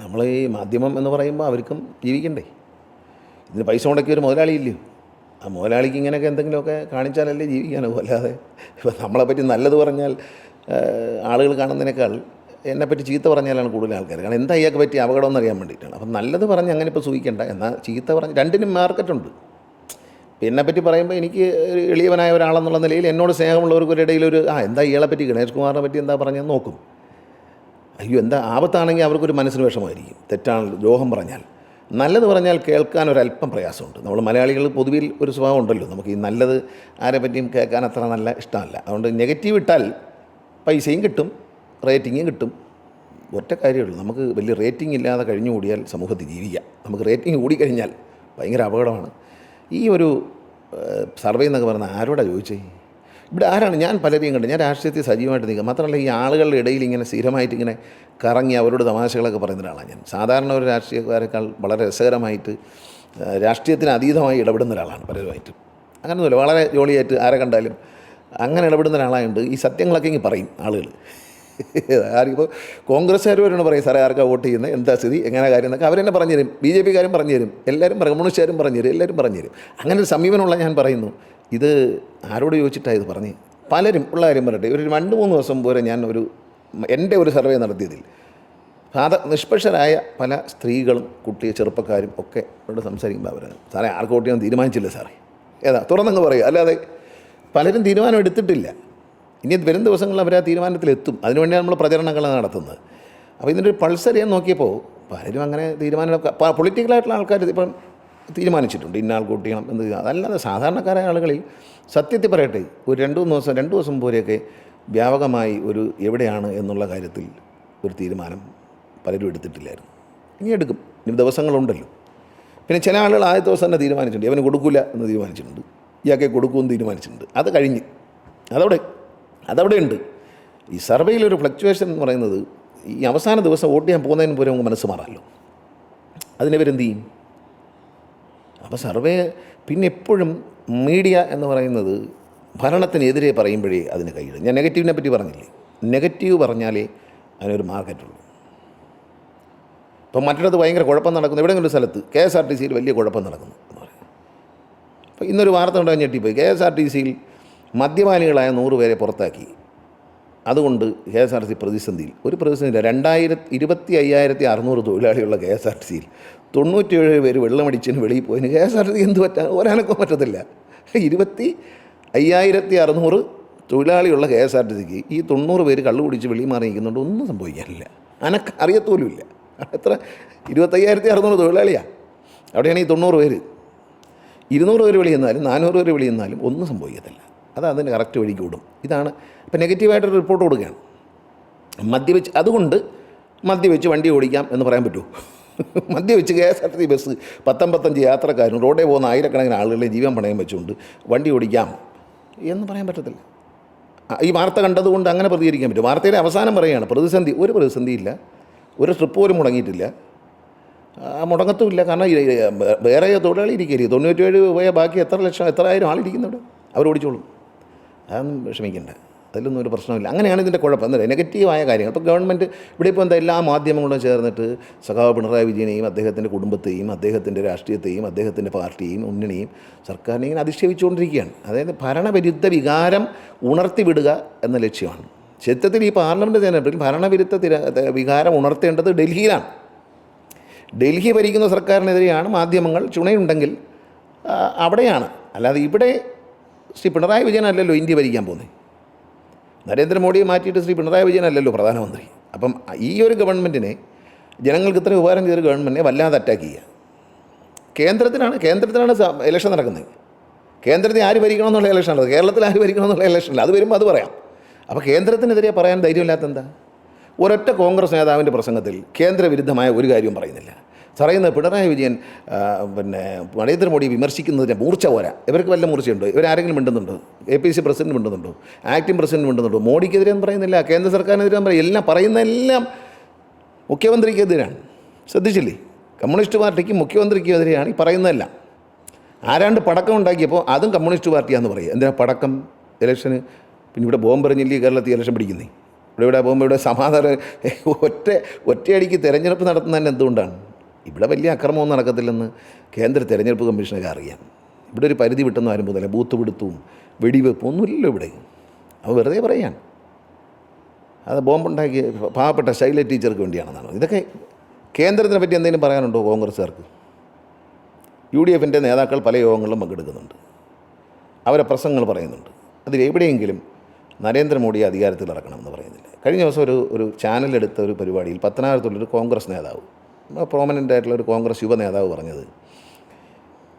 നമ്മൾ ഈ മാധ്യമം എന്ന് പറയുമ്പോൾ അവർക്കും ജീവിക്കണ്ടേ? ഇതിന് പൈസ മുടക്കിയ ഒരു മുതലാളിയില്ലയോ ആ മുതലാളിക്ക് ഇങ്ങനെയൊക്കെ എന്തെങ്കിലുമൊക്കെ കാണിച്ചാലല്ലേ ജീവിക്കാനോ? അല്ലാതെ ഇപ്പം നമ്മളെപ്പറ്റി നല്ലത് പറഞ്ഞാൽ ആളുകൾ കാണുന്നതിനേക്കാൾ എന്നെപ്പറ്റി ചീത്ത പറഞ്ഞാലാണ് കൂടുതൽ ആൾക്കാർ കാരണം എന്താ ഇയാൾക്ക് പറ്റിയ അപകടം എന്നറിയാൻ വേണ്ടിയിട്ടാണ്. അപ്പം നല്ലത് പറഞ്ഞ് അങ്ങനെ ഇപ്പോൾ സൂഹിക്കണ്ട എന്നാൽ ചീത്ത പറഞ്ഞ് രണ്ടിനും മാർക്കറ്റുണ്ട്. എന്നെപ്പറ്റി പറയുമ്പോൾ എനിക്ക് എളിയവനായ ഒരാളെന്നുള്ള നിലയിൽ എന്നോട് സ്നേഹമുള്ളവർക്കൊരിടയിൽ ഒരു ആ എന്താ ഇയാളെ പറ്റി? ഗണേഷ് കുമാറിനെ പറ്റി എന്താ പറഞ്ഞതെന്ന് നോക്കും. അയ്യോ എന്താ ആപത്താണെങ്കിൽ അവർക്കൊരു മനസ്സിന് വിഷമമായിരിക്കും. തെറ്റാണ് ദ്രോഹം പറഞ്ഞാൽ. നല്ലത് പറഞ്ഞാൽ കേൾക്കാൻ ഒരല്പം പ്രയാസമുണ്ട്. നമ്മൾ മലയാളികൾ പൊതുവിൽ ഒരു സ്വഭാവം ഉണ്ടല്ലോ. നമുക്ക് ഈ നല്ലത് ആരെ പറ്റിയും കേൾക്കാൻ അത്ര നല്ല ഇഷ്ടമല്ല. അതുകൊണ്ട് നെഗറ്റീവ് ഇട്ടാൽ പൈസയും കിട്ടും. റേറ്റിങ്ങും കിട്ടും. ഒറ്റ കാര്യമുള്ളൂ നമുക്ക് വലിയ റേറ്റിംഗ് ഇല്ലാതെ കഴിഞ്ഞു കൂടിയാൽ സമൂഹത്തിൽ ജീവിക്കാം. നമുക്ക് റേറ്റിംഗ് കൂടിക്കഴിഞ്ഞാൽ ഭയങ്കര അപകടമാണ്. ഈ ഒരു സർവേ എന്നൊക്കെ പറയുന്നത് ആരോടാ ചോദിച്ചേ? ഇവിടെ ആരാണ്? ഞാൻ പലരെയും കണ്ടു. ഞാൻ രാഷ്ട്രീയത്തിൽ സജീവമായിട്ട് നിൽക്കുക മാത്രമല്ല ഈ ആളുകളുടെ ഇടയിൽ ഇങ്ങനെ സ്ഥിരമായിട്ട് ഇങ്ങനെ കറങ്ങി അവരോട് തമാശകളൊക്കെ പറയുന്ന ഒരാളാണ് ഞാൻ. സാധാരണ ഒരു രാഷ്ട്രീയക്കാരെക്കാൾ വളരെ രസകരമായിട്ട് രാഷ്ട്രീയത്തിന് അതീതമായി ഇടപെടുന്ന ഒരാളാണ് പലരുമായിട്ട്. അങ്ങനെയൊന്നുമില്ല വളരെ ജോളിയായിട്ട് ആരെ കണ്ടാലും അങ്ങനെ ഇടപെടുന്ന ഒരാളായതുകൊണ്ട് ഈ സത്യങ്ങളൊക്കെ ഇങ്ങനെ പറയും ആളുകൾ ആരിപ്പോൾ കോൺഗ്രസ്സുകാർ വരെയാണ് പറയും സാറേ ആർക്കാ വോട്ട് ചെയ്യുന്നത്? എന്താ സ്ഥിതി? എങ്ങനെ കാര്യം? എന്നൊക്കെ അവരെന്നെ പറഞ്ഞു തരും. ബി ജെ പിക്കാരും പറഞ്ഞു തരും. എല്ലാവരും കമ്മ്യൂണിസ്റ്റുകാരും പറഞ്ഞു തരും എല്ലാവരും പറഞ്ഞു തരും. അങ്ങനെ ഒരു സമീപനമുള്ള ഞാൻ പറയുന്നു. ഇത് ആരോട് ചോദിച്ചിട്ടാണ് ഇത് പറഞ്ഞ് പലരും ഉള്ള കാര്യം പറയട്ടെ. ഒരു രണ്ട് മൂന്ന് ദിവസം പോലെ ഞാൻ ഒരു എന്റെ ഒരു സർവേ നടത്തിയതിൽ. സാധാ നിഷ്പക്ഷരായ പല സ്ത്രീകളും കുട്ടിയെ ചെറുപ്പക്കാരും ഒക്കെ അവരോട് സംസാരിക്കുമ്പോൾ അവർ സാറേ ആർക്ക് വോട്ട് ചെയ്യാൻ തീരുമാനിച്ചില്ല സാറേ. ഏതാ? തുറന്നങ്ങ് പറയുക. അല്ലാതെ പലരും തീരുമാനം എടുത്തിട്ടില്ല. ഇനി വരും ദിവസങ്ങളിൽ അവർ ആ തീരുമാനത്തിലെത്തും. അതിനുവേണ്ടിയാണ് നമ്മൾ പ്രചരണങ്ങൾ നടത്തുന്നത്. അപ്പോൾ ഇതിന്റെ ഒരു പൾസർ ഞാൻ നോക്കിയപ്പോൾ പലരും അങ്ങനെ തീരുമാനം പൊളിറ്റിക്കലായിട്ടുള്ള ആൾക്കാർ ഇപ്പം തീരുമാനിച്ചിട്ടുണ്ട്. ഇന്ന ആൾ വോട്ട് എന്ന് അതല്ലാതെ സാധാരണക്കാരായ ആളുകളിൽ സത്യത്തിൽ പറയട്ടെ ഒരു രണ്ട് മൂന്ന് ദിവസം രണ്ട് ദിവസം പോലെയൊക്കെ വ്യാപകമായി ഒരു എവിടെയാണ് എന്നുള്ള കാര്യത്തിൽ ഒരു തീരുമാനം പലരും എടുത്തിട്ടില്ലായിരുന്നു. ഇനി എടുക്കും. ഇനി ദിവസങ്ങളുണ്ടല്ലോ. പിന്നെ ചില ആളുകൾ ആദ്യത്തെ ദിവസം തന്നെ തീരുമാനിച്ചിട്ടുണ്ട്. അവന് കൊടുക്കില്ല എന്ന് തീരുമാനിച്ചിട്ടുണ്ട്. ഇയാൾക്ക് കൊടുക്കുമെന്ന് തീരുമാനിച്ചിട്ടുണ്ട്. അത് കഴിഞ്ഞ്. അതവിടെ അതവിടെ ഉണ്ട് ഈ സർവേയിലൊരു ഫ്ലക്ച്വേഷൻ എന്ന് പറയുന്നത് ഈ അവസാന ദിവസം വോട്ട് ചെയ്യാൻ പോകുന്നതിന് പോലും നമുക്ക് മനസ്സ് മാറാമല്ലോ അതിനിവരെന്ത് ചെയ്യും? അപ്പോൾ സർവേ പിന്നെ എപ്പോഴും മീഡിയ എന്ന് പറയുന്നത് ഭരണത്തിനെതിരെ പറയുമ്പോഴേ അതിന് കൈയിടും. ഞാൻ നെഗറ്റീവിനെ പറ്റി പറഞ്ഞില്ലേ? നെഗറ്റീവ് പറഞ്ഞാലേ അതിനൊരു മാർക്കറ്റുള്ളൂ ഇപ്പം മറ്റിടത്ത് ഭയങ്കര കുഴപ്പം നടക്കുന്നു. എവിടെയെങ്കിലും സ്ഥലത്ത് കെ എസ് ആർ ടി സിയിൽ വലിയ കുഴപ്പം നടക്കുന്നു എന്ന് പറയും. അപ്പോൾ ഇന്നൊരു വാർത്ത ഉണ്ടാകാൻ ഞെട്ടിപ്പോയി. കെ എസ് ആർ ടി സിയിൽ മദ്യപാനികളായ നൂറ് പേരെ പുറത്താക്കി. അതുകൊണ്ട് K S R T C പ്രതിസന്ധിയിൽ. ഒരു പ്രതിസന്ധി രണ്ടായിരത്തി ഇരുപത്തി അയ്യായിരത്തി അറുന്നൂറ് തൊഴിലാളികളുള്ള കെ എസ് ആർ ടി സിയിൽ തൊണ്ണൂറ്റേഴ് പേര് വെള്ളമടിച്ചതിന് വെളിയിൽ പോയതിന് K S R T C എന്ത് പറ്റാ ഒരാനൊക്കെ പറ്റത്തില്ല. ഇരുപത്തി അയ്യായിരത്തി അറുന്നൂറ് തൊഴിലാളിയുള്ള കെ എസ് ആർ ടി സിക്ക് ഈ തൊണ്ണൂറ് പേര് കള്ളു കുടിച്ച് വെളിയിൽ മാറി നിൽക്കുന്നുണ്ട് ഒന്നും സംഭവിക്കാനില്ല. അനക്ക് അറിയത്തോലുമില്ല എത്ര? ഇരുപത്തയ്യായിരത്തി അറുന്നൂറ് തൊഴിലാളിയാണ് അവിടെയാണ് ഈ തൊണ്ണൂറ് പേര്. ഇരുന്നൂറ് പേര് വിളിയെന്നാലും നാനൂറ് പേര് വിളിയെന്നാലും ഒന്നും സംഭവിക്കത്തില്ല. അത് അതിന് കറക്റ്റ് വഴിക്ക് വിടും ഇതാണ്. ഇപ്പം നെഗറ്റീവായിട്ടൊരു റിപ്പോർട്ട് കൊടുക്കുകയാണ്. മദ്യവെച്ച് അതുകൊണ്ട് മദ്യവെച്ച് വണ്ടി ഓടിക്കാം എന്ന് പറയാൻ പറ്റുമോ? മദ്യവെച്ച് K S R T bus പത്തൊമ്പത്തഞ്ച് യാത്രക്കാരും റോഡിൽ പോകുന്ന ആയിരക്കണക്കിന് ആളുകളെ ജീവൻ പണയം വെച്ചുകൊണ്ട് വണ്ടി ഓടിക്കാം എന്ന് പറയാൻ പറ്റത്തില്ല. ഈ വാർത്ത കണ്ടതുകൊണ്ട് അങ്ങനെ പ്രതികരിക്കാൻ പറ്റും. വാർത്തയുടെ അവസാനം പറയുകയാണ് പ്രതിസന്ധി ഒരു പ്രതിസന്ധിയില്ല ഒരു ട്രിപ്പ് പോലും മുടങ്ങിയിട്ടില്ല. മുടങ്ങത്തുമില്ല കാരണം വേറെ തൊഴിലാളി ഇരിക്കരുത് തൊണ്ണൂറ്റേഴ് പോയ ബാക്കി എത്ര ലക്ഷം എത്ര ആയിരം ആളിരിക്കുന്നുണ്ട്? അവർ ഓടിച്ചോളും അതൊന്നും വിഷമിക്കണ്ട. അതിലൊന്നും ഒരു പ്രശ്നമില്ല അങ്ങനെയാണ് ഇതിന്റെ കുഴപ്പം. എന്താ നെഗറ്റീവായ കാര്യങ്ങൾ. അപ്പോൾ ഗവൺമെന്റ് ഇവിടെ ഇപ്പോൾ എന്താ എല്ലാ മാധ്യമങ്ങളും ചേർന്നിട്ട് സഖാവ് പിണറായി വിജയനെയും അദ്ദേഹത്തിന്റെ കുടുംബത്തെയും അദ്ദേഹത്തിന്റെ രാഷ്ട്രീയത്തെയും അദ്ദേഹത്തിന്റെ പാർട്ടിയെയും മുന്നണിയും സർക്കാരിനെ ഇങ്ങനെ അധിക്ഷേപിച്ചുകൊണ്ടിരിക്കുകയാണ്. അതായത് ഭരണവിരുദ്ധ വികാരം ഉണർത്തിവിടുക എന്ന ലക്ഷ്യമാണ്. ചരിത്രത്തിൽ ഈ പാർലമെന്റ് തെരഞ്ഞെടുപ്പിൽ ഭരണവിരുദ്ധ വികാരം ഉണർത്തേണ്ടത് ഡൽഹിയിലാണ്. ഡൽഹി ഭരിക്കുന്ന സർക്കാരിനെതിരെയാണ് മാധ്യമങ്ങൾ ചുണയുണ്ടെങ്കിൽ അവിടെയാണ്. അല്ലാതെ ഇവിടെ ശ്രീ പിണറായി വിജയനല്ലല്ലോ ഇന്ത്യ ഭരിക്കാൻ പോകുന്നത് നരേന്ദ്രമോദിയെ മാറ്റിയിട്ട് ശ്രീ പിണറായി വിജയനല്ലല്ലോ പ്രധാനമന്ത്രി. അപ്പം ഈ ഒരു ഗവൺമെന്റിനെ ജനങ്ങൾക്ക് ഇത്ര ഉപകാരം ചെയ്തൊരു ഗവൺമെന്റിനെ വല്ലാതെ അറ്റാക്ക് ചെയ്യുക. കേന്ദ്രത്തിനാണ് കേന്ദ്രത്തിനാണ് ഇലക്ഷൻ നടക്കുന്നത്. കേന്ദ്രത്തിൽ ആര് ഭരിക്കണമെന്നുള്ള ഇലക്ഷൻ ഉള്ളത് കേരളത്തിൽ ആര് ഭരിക്കണമെന്നുള്ള ഇലക്ഷനില്ല അത് വരുമ്പോൾ അത് പറയാം. അപ്പോൾ കേന്ദ്രത്തിനെതിരെ പറയാൻ ധൈര്യമില്ലാത്ത എന്താ? ഒരൊറ്റ കോൺഗ്രസ് നേതാവിന്റെ പ്രസംഗത്തിൽ കേന്ദ്രവിരുദ്ധമായ ഒരു കാര്യവും പറയുന്നില്ല. പറയുന്നത് പിണറായി വിജയൻ പിന്നെ നരേന്ദ്രമോദി വിമർശിക്കുന്നതിന് മൂർച്ച പോരാ. ഇവർക്ക് വല്ല മൂർച്ചയുണ്ടോ? ഇവരാരെങ്കിലും മിണ്ടുന്നുണ്ടോ? എ പി സി പ്രസിഡന്റ് മിണ്ടുന്നുണ്ടോ? ആക്ടിംഗ് പ്രസിഡന്റ് മിണ്ടുന്നുണ്ടോ? മോഡിക്കെതിരെ ഒന്നും പറയുന്നില്ല. കേന്ദ്ര സർക്കാരിനെതിരെ പറയും എല്ലാം പറയുന്നതെല്ലാം മുഖ്യമന്ത്രിക്കെതിരാണ് ശ്രദ്ധിച്ചില്ലേ? കമ്മ്യൂണിസ്റ്റ് പാർട്ടിക്ക് മുഖ്യമന്ത്രിക്കും എതിരെയാണ് ഈ പറയുന്നതെല്ലാം. ആരാണ്ട് പടക്കം ഉണ്ടാക്കിയപ്പോൾ അതും കമ്മ്യൂണിസ്റ്റ് പാർട്ടിയാണെന്ന് പറയും. എന്തിനാ പടക്കം? ഇലക്ഷന് പിന്നെ ഇവിടെ ബോംബ് ബോംബെറിഞ്ഞില്ലേ കേരളത്തിൽ ഇലക്ഷൻ പിടിക്കുന്നേ? ഇവിടെ ഇവിടെ പോകുമ്പോൾ ഇവിടെ സമാധാനം. ഒറ്റ ഒറ്റയടിക്ക് തിരഞ്ഞെടുപ്പ് നടത്തുന്നതന്നെ എന്തുകൊണ്ടാണ്? ഇവിടെ വലിയ അക്രമമൊന്നും നടക്കത്തില്ലെന്ന് കേന്ദ്ര തെരഞ്ഞെടുപ്പ് കമ്മീഷനൊക്കെ അറിയാം. ഇവിടെ ഒരു പരിധി വിട്ടെന്ന് ആരും പോകുന്നില്ല ബൂത്ത് പിടുത്തവും വെടിവെപ്പും ഒന്നുമില്ലല്ലോ ഇവിടെ. അപ്പോൾ വെറുതെ പറയാൻ അത് ബോംബുണ്ടാക്കിയ പാവപ്പെട്ട ശൈല ടീച്ചർക്ക് വേണ്ടിയാണെന്നാണ്. ഇതൊക്കെ കേന്ദ്രത്തിനെ പറ്റി എന്തെങ്കിലും പറയാനുണ്ടോ കോൺഗ്രസ്സുകാർക്ക്? യു ഡി എഫിന്റെ നേതാക്കൾ പല യോഗങ്ങളിലും പങ്കെടുക്കുന്നുണ്ട്. അവരെ പ്രസംഗങ്ങൾ പറയുന്നുണ്ട്. അതിലെവിടെയെങ്കിലും നരേന്ദ്രമോദി അധികാരത്തിൽ ഇറക്കണമെന്ന് പറയുന്നില്ല. കഴിഞ്ഞ ദിവസം ഒരു ഒരു ചാനലെടുത്ത ഒരു പരിപാടിയിൽ പത്തനാപുരത്തുള്ളൊരു കോൺഗ്രസ് നേതാവ് പ്രോമനന്റ് ആയിട്ടുള്ള ഒരു കോൺഗ്രസ് യുവ നേതാവ് പറഞ്ഞത്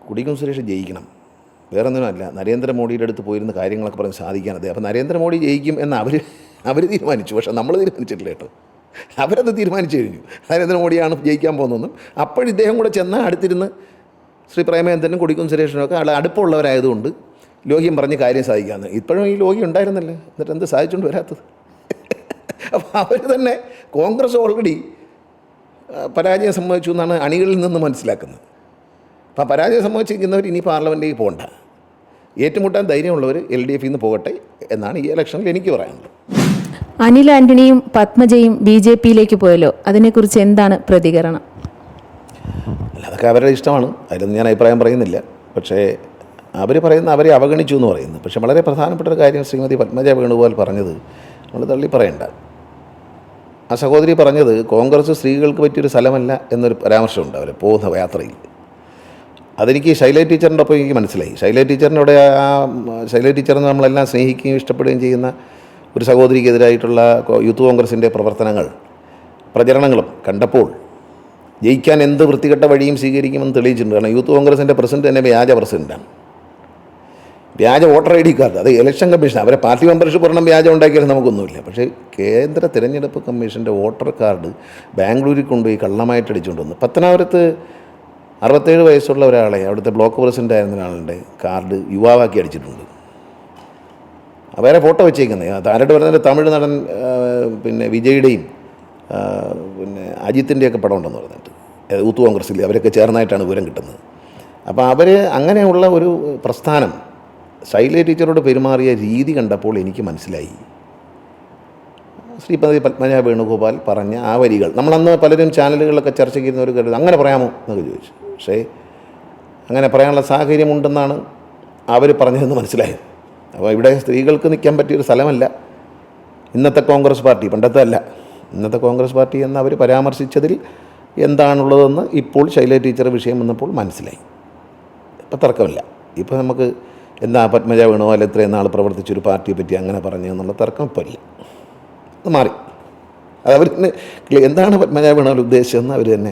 കുടിക്കും സുരേഷ് ജയിക്കണം. വേറെ ഒന്നുമല്ല നരേന്ദ്രമോദിയുടെ അടുത്ത് പോയിരുന്ന കാര്യങ്ങളൊക്കെ പറഞ്ഞ് അദ്ദേഹം അപ്പോൾ നരേന്ദ്രമോദി ജയിക്കും എന്ന് അവർ അവർ തീരുമാനിച്ചു. പക്ഷേ നമ്മൾ തീരുമാനിച്ചിട്ടില്ല കേട്ടോ. അവരത് തീരുമാനിച്ചു കഴിഞ്ഞു. നരേന്ദ്രമോദിയാണ് ജയിക്കാൻ പോകുന്നതെന്നും അപ്പോഴും ഇദ്ദേഹം കൂടെ ചെന്നാൽ അടുത്തിരുന്ന് ശ്രീ പ്രേമചന്ദ്രനും കുടിക്കും സുരേഷനും ഒക്കെ അവിടെ അടുപ്പമുള്ളവരായതുകൊണ്ട് ലോഹ്യം പറഞ്ഞ് കാര്യം സാധിക്കാമെന്ന് ഇപ്പോഴും ഈ ലോഹ്യം ഉണ്ടായിരുന്നല്ലേ? എന്നിട്ട് എന്ത് സാധിച്ചുകൊണ്ട് വരാത്തത്? അപ്പോൾ അവർ തന്നെ കോൺഗ്രസ് ഓൾറെഡി പരാജയം സംഭവിച്ചു എന്നാണ് അണികളിൽ നിന്ന് മനസ്സിലാക്കുന്നത്. അപ്പോൾ പരാജയം സംഭവിച്ചിരിക്കുന്നവർ ഇനി പാർലമെന്റിലേക്ക് പോകണ്ട. ഏറ്റുമുട്ടാൻ ധൈര്യമുള്ളവർ എൽ ഡി എഫിൽ നിന്ന് പോകട്ടെ എന്നാണ് ഈ ഇലക്ഷനിൽ എനിക്ക് പറയാനുള്ളത്. അനിൽ ആന്റണിയും പത്മജയും ബി ജെ പിയിലേക്ക് പോയല്ലോ. അതിനെക്കുറിച്ച് എന്താണ് പ്രതികരണം? അല്ല അതൊക്കെ അവരുടെ ഇഷ്ടമാണ്. അതിലൊന്നും ഞാൻ അഭിപ്രായം പറയുന്നില്ല. പക്ഷേ അവർ പറയുന്ന അവരെ അവഗണിച്ചു എന്ന് പറയുന്നു. പക്ഷേ വളരെ പ്രധാനപ്പെട്ട ഒരു കാര്യം ശ്രീമതി പത്മജ വേണുഗോപാൽ പറഞ്ഞത് നമ്മൾ തള്ളി പറയണ്ട. ആ സഹോദരി പറഞ്ഞത് കോൺഗ്രസ് സ്ത്രീകൾക്ക് പറ്റിയൊരു സ്ഥലമല്ല എന്നൊരു പരാമർശമുണ്ട് അവർ പോകുന്ന യാത്രയിൽ. അതെനിക്ക് ശൈല ടീച്ചറിന്റെ ഒപ്പം എനിക്ക് മനസ്സിലായി. ശൈല ടീച്ചറിന്റെ ആ ശൈല ടീച്ചറിനെ നമ്മളെല്ലാം സ്നേഹിക്കുകയും ഇഷ്ടപ്പെടുകയും ചെയ്യുന്ന ഒരു സഹോദരിക്കെതിരായിട്ടുള്ള യൂത്ത് കോൺഗ്രസിന്റെ പ്രവർത്തനങ്ങൾ പ്രചരണങ്ങളും കണ്ടപ്പോൾ ജയിക്കാൻ എന്ത് വൃത്തികെട്ട വഴിയും സ്വീകരിക്കുമെന്ന് തെളിയിച്ചിട്ടുണ്ട്. കാരണം യൂത്ത് കോൺഗ്രസിന്റെ പ്രസിഡന്റ് തന്നെ വ്യാജ പ്രസിഡന്റാണ്. വ്യാജ വോട്ടർ ഐ ഡി കാർഡ് അത് ഇലക്ഷൻ കമ്മീഷൻ അവരെ പാർട്ടി മെമ്പർഷിപ്പ് ഒരെണ്ണം വ്യാജം ഉണ്ടാക്കിയാലും നമുക്കൊന്നുമില്ല. പക്ഷേ കേന്ദ്ര തിരഞ്ഞെടുപ്പ് കമ്മീഷന്റെ വോട്ടർ കാർഡ് ബാംഗ്ലൂരിൽ കൊണ്ടുപോയി കള്ളമായിട്ട് അടിച്ചുകൊണ്ട് വന്നു. പത്തനാപുരത്ത് അറുപത്തേഴ് വയസ്സുള്ള ഒരാളെ അവിടുത്തെ ബ്ലോക്ക് പ്രസിഡന്റ് ആയിരുന്ന ഒരാളുടെ കാർഡ് യുവാവാക്കി അടിച്ചിട്ടുണ്ട്. അവരെ ഫോട്ടോ വെച്ചേക്കുന്നത് താരോട്ട് പറഞ്ഞാൽ തമിഴ് നടൻ പിന്നെ വിജയുടെയും പിന്നെ അജിത്തിന്റെയൊക്കെ പടം ഉണ്ടെന്ന് പറഞ്ഞിട്ട്. യൂത്ത് കോൺഗ്രസ്സിൽ അവരൊക്കെ ചേർന്നായിട്ടാണ് വിവരം കിട്ടുന്നത്. അപ്പോൾ അവർ അങ്ങനെയുള്ള ഒരു പ്രസ്ഥാനം ശൈല ടീച്ചറോട് പെരുമാറിയ രീതി കണ്ടപ്പോൾ എനിക്ക് മനസ്സിലായി. ശ്രീപതി പത്മജ വേണുഗോപാൽ പറഞ്ഞ ആ വരികൾ. നമ്മളന്ന് പലരും ചാനലുകളിലൊക്കെ ചർച്ച ചെയ്യുന്നവർ കരുത് അങ്ങനെ പറയാമോ? എന്നൊക്കെ ചോദിച്ചു. പക്ഷേ അങ്ങനെ പറയാനുള്ള സാഹചര്യമുണ്ടെന്നാണ് അവർ പറഞ്ഞതെന്ന് മനസ്സിലായത്. അപ്പോൾ ഇവിടെ സ്ത്രീകൾക്ക് നിൽക്കാൻ പറ്റിയൊരു സ്ഥലമല്ല. ഇന്നത്തെ കോൺഗ്രസ് പാർട്ടി പണ്ടത്തെ അല്ല ഇന്നത്തെ കോൺഗ്രസ് പാർട്ടി എന്ന് അവർ പരാമർശിച്ചതിൽ എന്താണുള്ളതെന്ന് ഇപ്പോൾ ശൈല ടീച്ചർ വിഷയം വന്നപ്പോൾ മനസ്സിലായി. ഇപ്പോൾ തർക്കമില്ല. ഇപ്പോൾ നമുക്ക് എന്താ പത്മജ വേണോ? വേണുഗോപാൽ ഇത്രയും നാൾ പ്രവർത്തിച്ചൊരു പാർട്ടിയെ പറ്റി അങ്ങനെ പറഞ്ഞു എന്നുള്ള തർക്കം ഇപ്പോൾ ഇല്ല. അത് മാറി. അത് അവർ തന്നെ എന്താണ് പത്മജ വേണുഗോപാൽ ഉദ്ദേശിച്ചതെന്ന് അവർ തന്നെ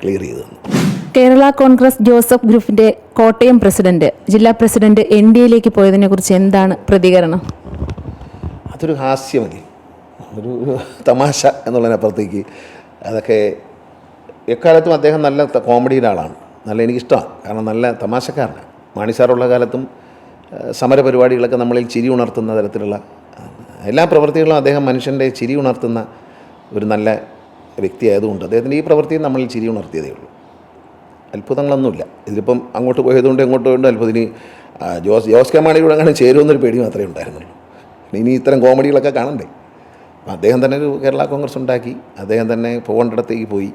ക്ലിയർ ചെയ്തു തന്നു. കേരള കോൺഗ്രസ് ജോസഫ് ഗ്രൂപ്പിന്റെ കോട്ടയം പ്രസിഡന്റ് ജില്ലാ പ്രസിഡന്റ് എൻ ഡി എയിലേക്ക് പോയതിനെ കുറിച്ച് എന്താണ് പ്രതികരണം? അതൊരു ഹാസ്യമല്ലേ ഒരു തമാശ എന്നുള്ളതിനപ്പുറത്തേക്ക് അതൊക്കെ എക്കാലത്തും അദ്ദേഹം നല്ല കോമഡിയുടെ ആളാണ്. നല്ല എനിക്കിഷ്ടമാണ്. കാരണം നല്ല തമാശക്കാരനാണ്. മാണി സാറുള്ള കാലത്തും സമരപരിപാടികളൊക്കെ നമ്മളിൽ ചിരി ഉണർത്തുന്ന തരത്തിലുള്ള എല്ലാ പ്രവൃത്തികളും അദ്ദേഹം മനുഷ്യന്റെ ചിരി ഉണർത്തുന്ന ഒരു നല്ല വ്യക്തിയായതുകൊണ്ട് അദ്ദേഹത്തിന്റെ ഈ പ്രവൃത്തിയും നമ്മളിൽ ചിരി ഉണർത്തിയതേ ഉള്ളൂ. അത്ഭുതങ്ങളൊന്നുമില്ല. ഇതിലിപ്പം അങ്ങോട്ട് പോയതുകൊണ്ട് ഇങ്ങോട്ട് പോയതുകൊണ്ട് അത്ഭുതം. ഇനി ജോസ് ജോസ് കെ മാണിയുടെ അങ്ങനെ ചേരുമെന്നൊരു പേടി മാത്രമേ ഉണ്ടായിരുന്നുള്ളൂ. ഇനി ഇത്തരം കോമഡികളൊക്കെ കാണണ്ടേ? അദ്ദേഹം തന്നെ ഒരു കേരള കോൺഗ്രസ് ഉണ്ടാക്കി അദ്ദേഹം തന്നെ പോകേണ്ടിടത്തേക്ക് പോയി.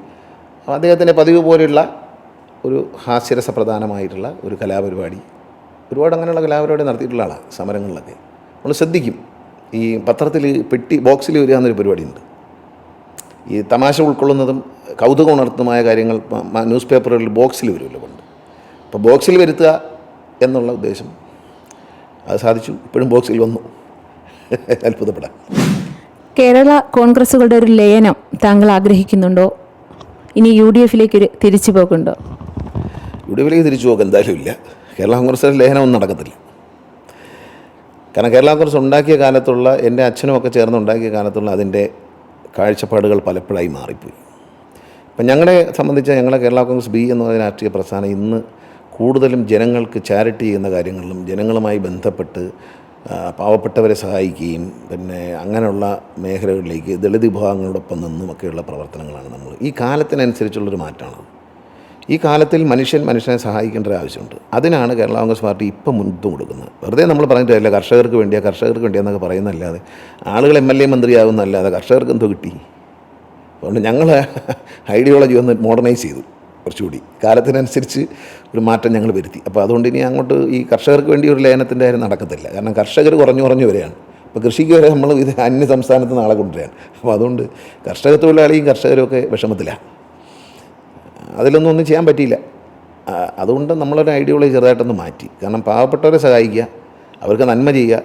അദ്ദേഹത്തിന്റെ പതിവ് പോലെയുള്ള ഒരു ഹാസ്യരസപ്രധാനമായിട്ടുള്ള ഒരു കലാപരിപാടി ഒരുപാട് അങ്ങനെയുള്ള കലാപരിപാടി നടത്തിയിട്ടുള്ള ആളാണ് സമരങ്ങളിലൊക്കെ. നമ്മൾ ശ്രദ്ധിക്കും. ഈ പത്രത്തിൽ പെട്ടി ബോക്സിൽ വരിക എന്നൊരു പരിപാടിയുണ്ട്. ഈ തമാശ ഉൾക്കൊള്ളുന്നതും കൗതുകം ഉണർത്തുമായ കാര്യങ്ങൾ ന്യൂസ് പേപ്പറുകളിൽ ബോക്സിൽ വരുമല്ലോ പണ്ട്. അപ്പോൾ ബോക്സിൽ വരുത്തുക എന്നുള്ള ഉദ്ദേശം അത് സാധിച്ചു. ഇപ്പോഴും ബോക്സിൽ വന്നു. അത്ഭുതപ്പെടാം. കേരള കോൺഗ്രസുകളുടെ ഒരു ലയനം താങ്കൾ ആഗ്രഹിക്കുന്നുണ്ടോ? ഇനി യു ഡി എഫിലേക്ക് ഒരു തിരിച്ചു പോക്കുണ്ടോ? യു ഡി എഫിലേക്ക് തിരിച്ചു പോകാൻ എന്തായാലും ഇല്ല. കേരള കോൺഗ്രസ് ലേഖനമൊന്നും നടക്കത്തില്ല. കാരണം കേരള കോൺഗ്രസ് ഉണ്ടാക്കിയ കാലത്തുള്ള എന്റെ അച്ഛനും ഒക്കെ ചേർന്ന് ഉണ്ടാക്കിയ കാലത്തുള്ള അതിന്റെ കാഴ്ചപ്പാടുകൾ പലപ്പോഴായി മാറിപ്പോയി. ഇപ്പം ഞങ്ങളെ സംബന്ധിച്ച് ഞങ്ങളെ കേരള കോൺഗ്രസ് ബി എന്ന് പറയുന്ന രാഷ്ട്രീയ പ്രസ്ഥാനം ഇന്ന് കൂടുതലും ജനങ്ങൾക്ക് ചാരിറ്റി ചെയ്യുന്ന കാര്യങ്ങളിലും ജനങ്ങളുമായി ബന്ധപ്പെട്ട് പാവപ്പെട്ടവരെ സഹായിക്കുകയും പിന്നെ അങ്ങനെയുള്ള മേഖലകളിലേക്ക് ദളിത് വിഭാഗങ്ങളോടൊപ്പം നിന്നുമൊക്കെയുള്ള പ്രവർത്തനങ്ങളാണ് നമ്മൾ ഈ കാലത്തിനനുസരിച്ചുള്ളൊരു മാറ്റമാണ് ഈ കാലത്തിൽ മനുഷ്യൻ മനുഷ്യനെ സഹായിക്കേണ്ട ഒരു ആവശ്യമുണ്ട്. അതിനാണ് കേരള കോൺഗ്രസ് പാർട്ടി ഇപ്പം മുൻപ് കൊടുക്കുന്നത്. വെറുതെ നമ്മൾ പറഞ്ഞിട്ട് അല്ല കർഷകർക്ക് വേണ്ടിയാ കർഷകർക്ക് വേണ്ടിയാന്നൊക്കെ പറയുന്നതല്ലാതെ ആളുകൾ എം എൽ എ മന്ത്രിയാവുന്നല്ലാതെ കർഷകർക്ക് എന്തോ കിട്ടി. അതുകൊണ്ട് ഞങ്ങൾ ഐഡിയോളജി ഒന്ന് മോഡേണൈസ് ചെയ്തു കുറച്ചുകൂടി. കാലത്തിനനുസരിച്ച് ഒരു മാറ്റം ഞങ്ങൾ വരുത്തി. അപ്പോൾ അതുകൊണ്ട് ഇനി അങ്ങോട്ട് ഈ കർഷകർക്ക് വേണ്ടി ഒരു ലയനത്തിന്റെ കാര്യം നടക്കത്തില്ല. കാരണം കർഷകർ കുറഞ്ഞു കുറഞ്ഞു വരികയാണ്. ഇപ്പോൾ കൃഷിക്ക് വരെ നമ്മൾ ഇത് അന്യ സംസ്ഥാനത്ത് നാളെ കൊണ്ടുവരികയാണ്. അപ്പോൾ അതുകൊണ്ട് കർഷക തൊഴിലാളിയും കർഷകരും ഒക്കെ വിഷമത്തിലാണ്. അതിലൊന്നും ഒന്നും ചെയ്യാൻ പറ്റിയില്ല. അതുകൊണ്ട് നമ്മളൊരു ഐഡിയോളജി ചെറുതായിട്ടൊന്ന് മാറ്റി. കാരണം പാവപ്പെട്ടവരെ സഹായിക്കുക അവർക്ക് നന്മ ചെയ്യുക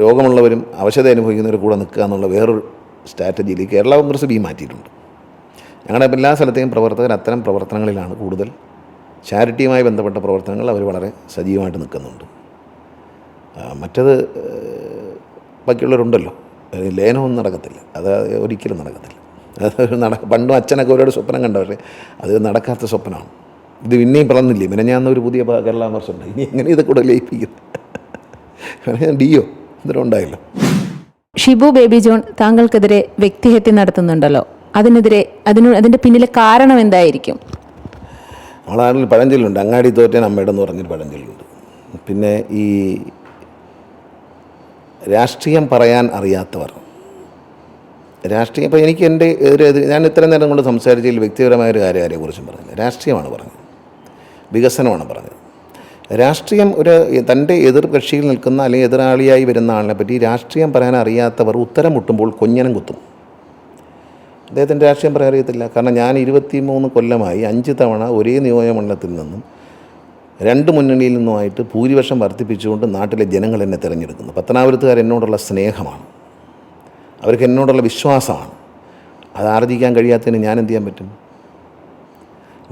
രോഗമുള്ളവരും അവശത അനുഭവിക്കുന്നവർ കൂടെ നിൽക്കുക എന്നുള്ള വേറൊരു സ്ട്രാറ്റജിയിൽ കേരള കോൺഗ്രസ് ബി മാറ്റിയിട്ടുണ്ട്. ഞങ്ങളുടെ എല്ലാ സ്ഥലത്തെയും പ്രവർത്തകർ അത്തരം പ്രവർത്തനങ്ങളിലാണ് കൂടുതൽ. ചാരിറ്റിയുമായി ബന്ധപ്പെട്ട പ്രവർത്തനങ്ങൾ അവർ വളരെ സജീവമായിട്ട് നിൽക്കുന്നുണ്ട്. മറ്റത് ബാക്കിയുള്ളവരുണ്ടല്ലോ. ലയനമൊന്നും നടക്കത്തില്ല. അത് ഒരിക്കലും നടക്കത്തില്ല. അതൊരു നട പണ്ടും അച്ഛനൊക്കെ ഒരുപാട് സ്വപ്നം കണ്ട. പക്ഷേ അത് നടക്കാത്ത സ്വപ്നമാണ്. ഇത് പിന്നെയും പറഞ്ഞില്ലേ ഞാൻ ഒരു പുതിയ കേരള ഉണ്ട്. ഇനി എങ്ങനെ ഇത് കൂടെ ലയിപ്പിക്കുന്നത് ഡിയോ ഇതിലും ഉണ്ടായില്ല. ഷിബു ബേബി ജോൺ താങ്കൾക്കെതിരെ വ്യക്തിഹത്യ നടത്തുന്നുണ്ടല്ലോ. അതിനെതിരെ അതിന് അതിന്റെ പിന്നിലെ കാരണം എന്തായിരിക്കും? നമ്മളാണെങ്കിൽ പഴഞ്ചൊല്ലുണ്ട്. അങ്ങാടി തോറ്റൻ അമ്മയുടെ എന്ന് പറഞ്ഞൊരു പഴഞ്ചൊല്ലുണ്ട്. പിന്നെ ഈ രാഷ്ട്രീയം പറയാൻ അറിയാത്തവർ രാഷ്ട്രീയം ഇപ്പോൾ എനിക്ക് എന്റെ എതിരെ ഞാൻ ഇത്രയും നേരം കൊണ്ട് സംസാരിച്ചതിൽ വ്യക്തിപരമായ ഒരു കാര്യം ആരെക്കുറിച്ചും പറഞ്ഞത്. രാഷ്ട്രീയമാണ് പറഞ്ഞത്. വികസനമാണ് പറഞ്ഞത്. രാഷ്ട്രീയം ഒരു തന്റെ എതിർ കക്ഷിയിൽ നിൽക്കുന്ന അല്ലെങ്കിൽ എതിരാളിയായി വരുന്ന ആളിനെ പറ്റി രാഷ്ട്രീയം പറയാൻ അറിയാത്തവർ ഉത്തരം മുട്ടുമ്പോൾ കൊഞ്ഞനം കുത്തും. അദ്ദേഹത്തിന്റെ രാഷ്ട്രീയം പറയാൻ അറിയത്തില്ല. കാരണം ഞാൻ ഇരുപത്തി മൂന്ന് കൊല്ലമായി അഞ്ച് തവണ ഒരേ നിയോജകമണ്ഡലത്തിൽ നിന്നും രണ്ട് മുന്നണിയിൽ നിന്നുമായിട്ട് ഭൂരിപക്ഷം വർദ്ധിപ്പിച്ചുകൊണ്ട് നാട്ടിലെ ജനങ്ങൾ എന്നെ തിരഞ്ഞെടുക്കുന്നു. പത്തനാപുരത്തുകാർ എന്നോടുള്ള സ്നേഹമാണ്. അവർക്ക് എന്നോടുള്ള വിശ്വാസമാണ്. അത് ആർജിക്കാൻ കഴിയാത്തതിന് ഞാൻ എന്ത് ചെയ്യാൻ പറ്റും?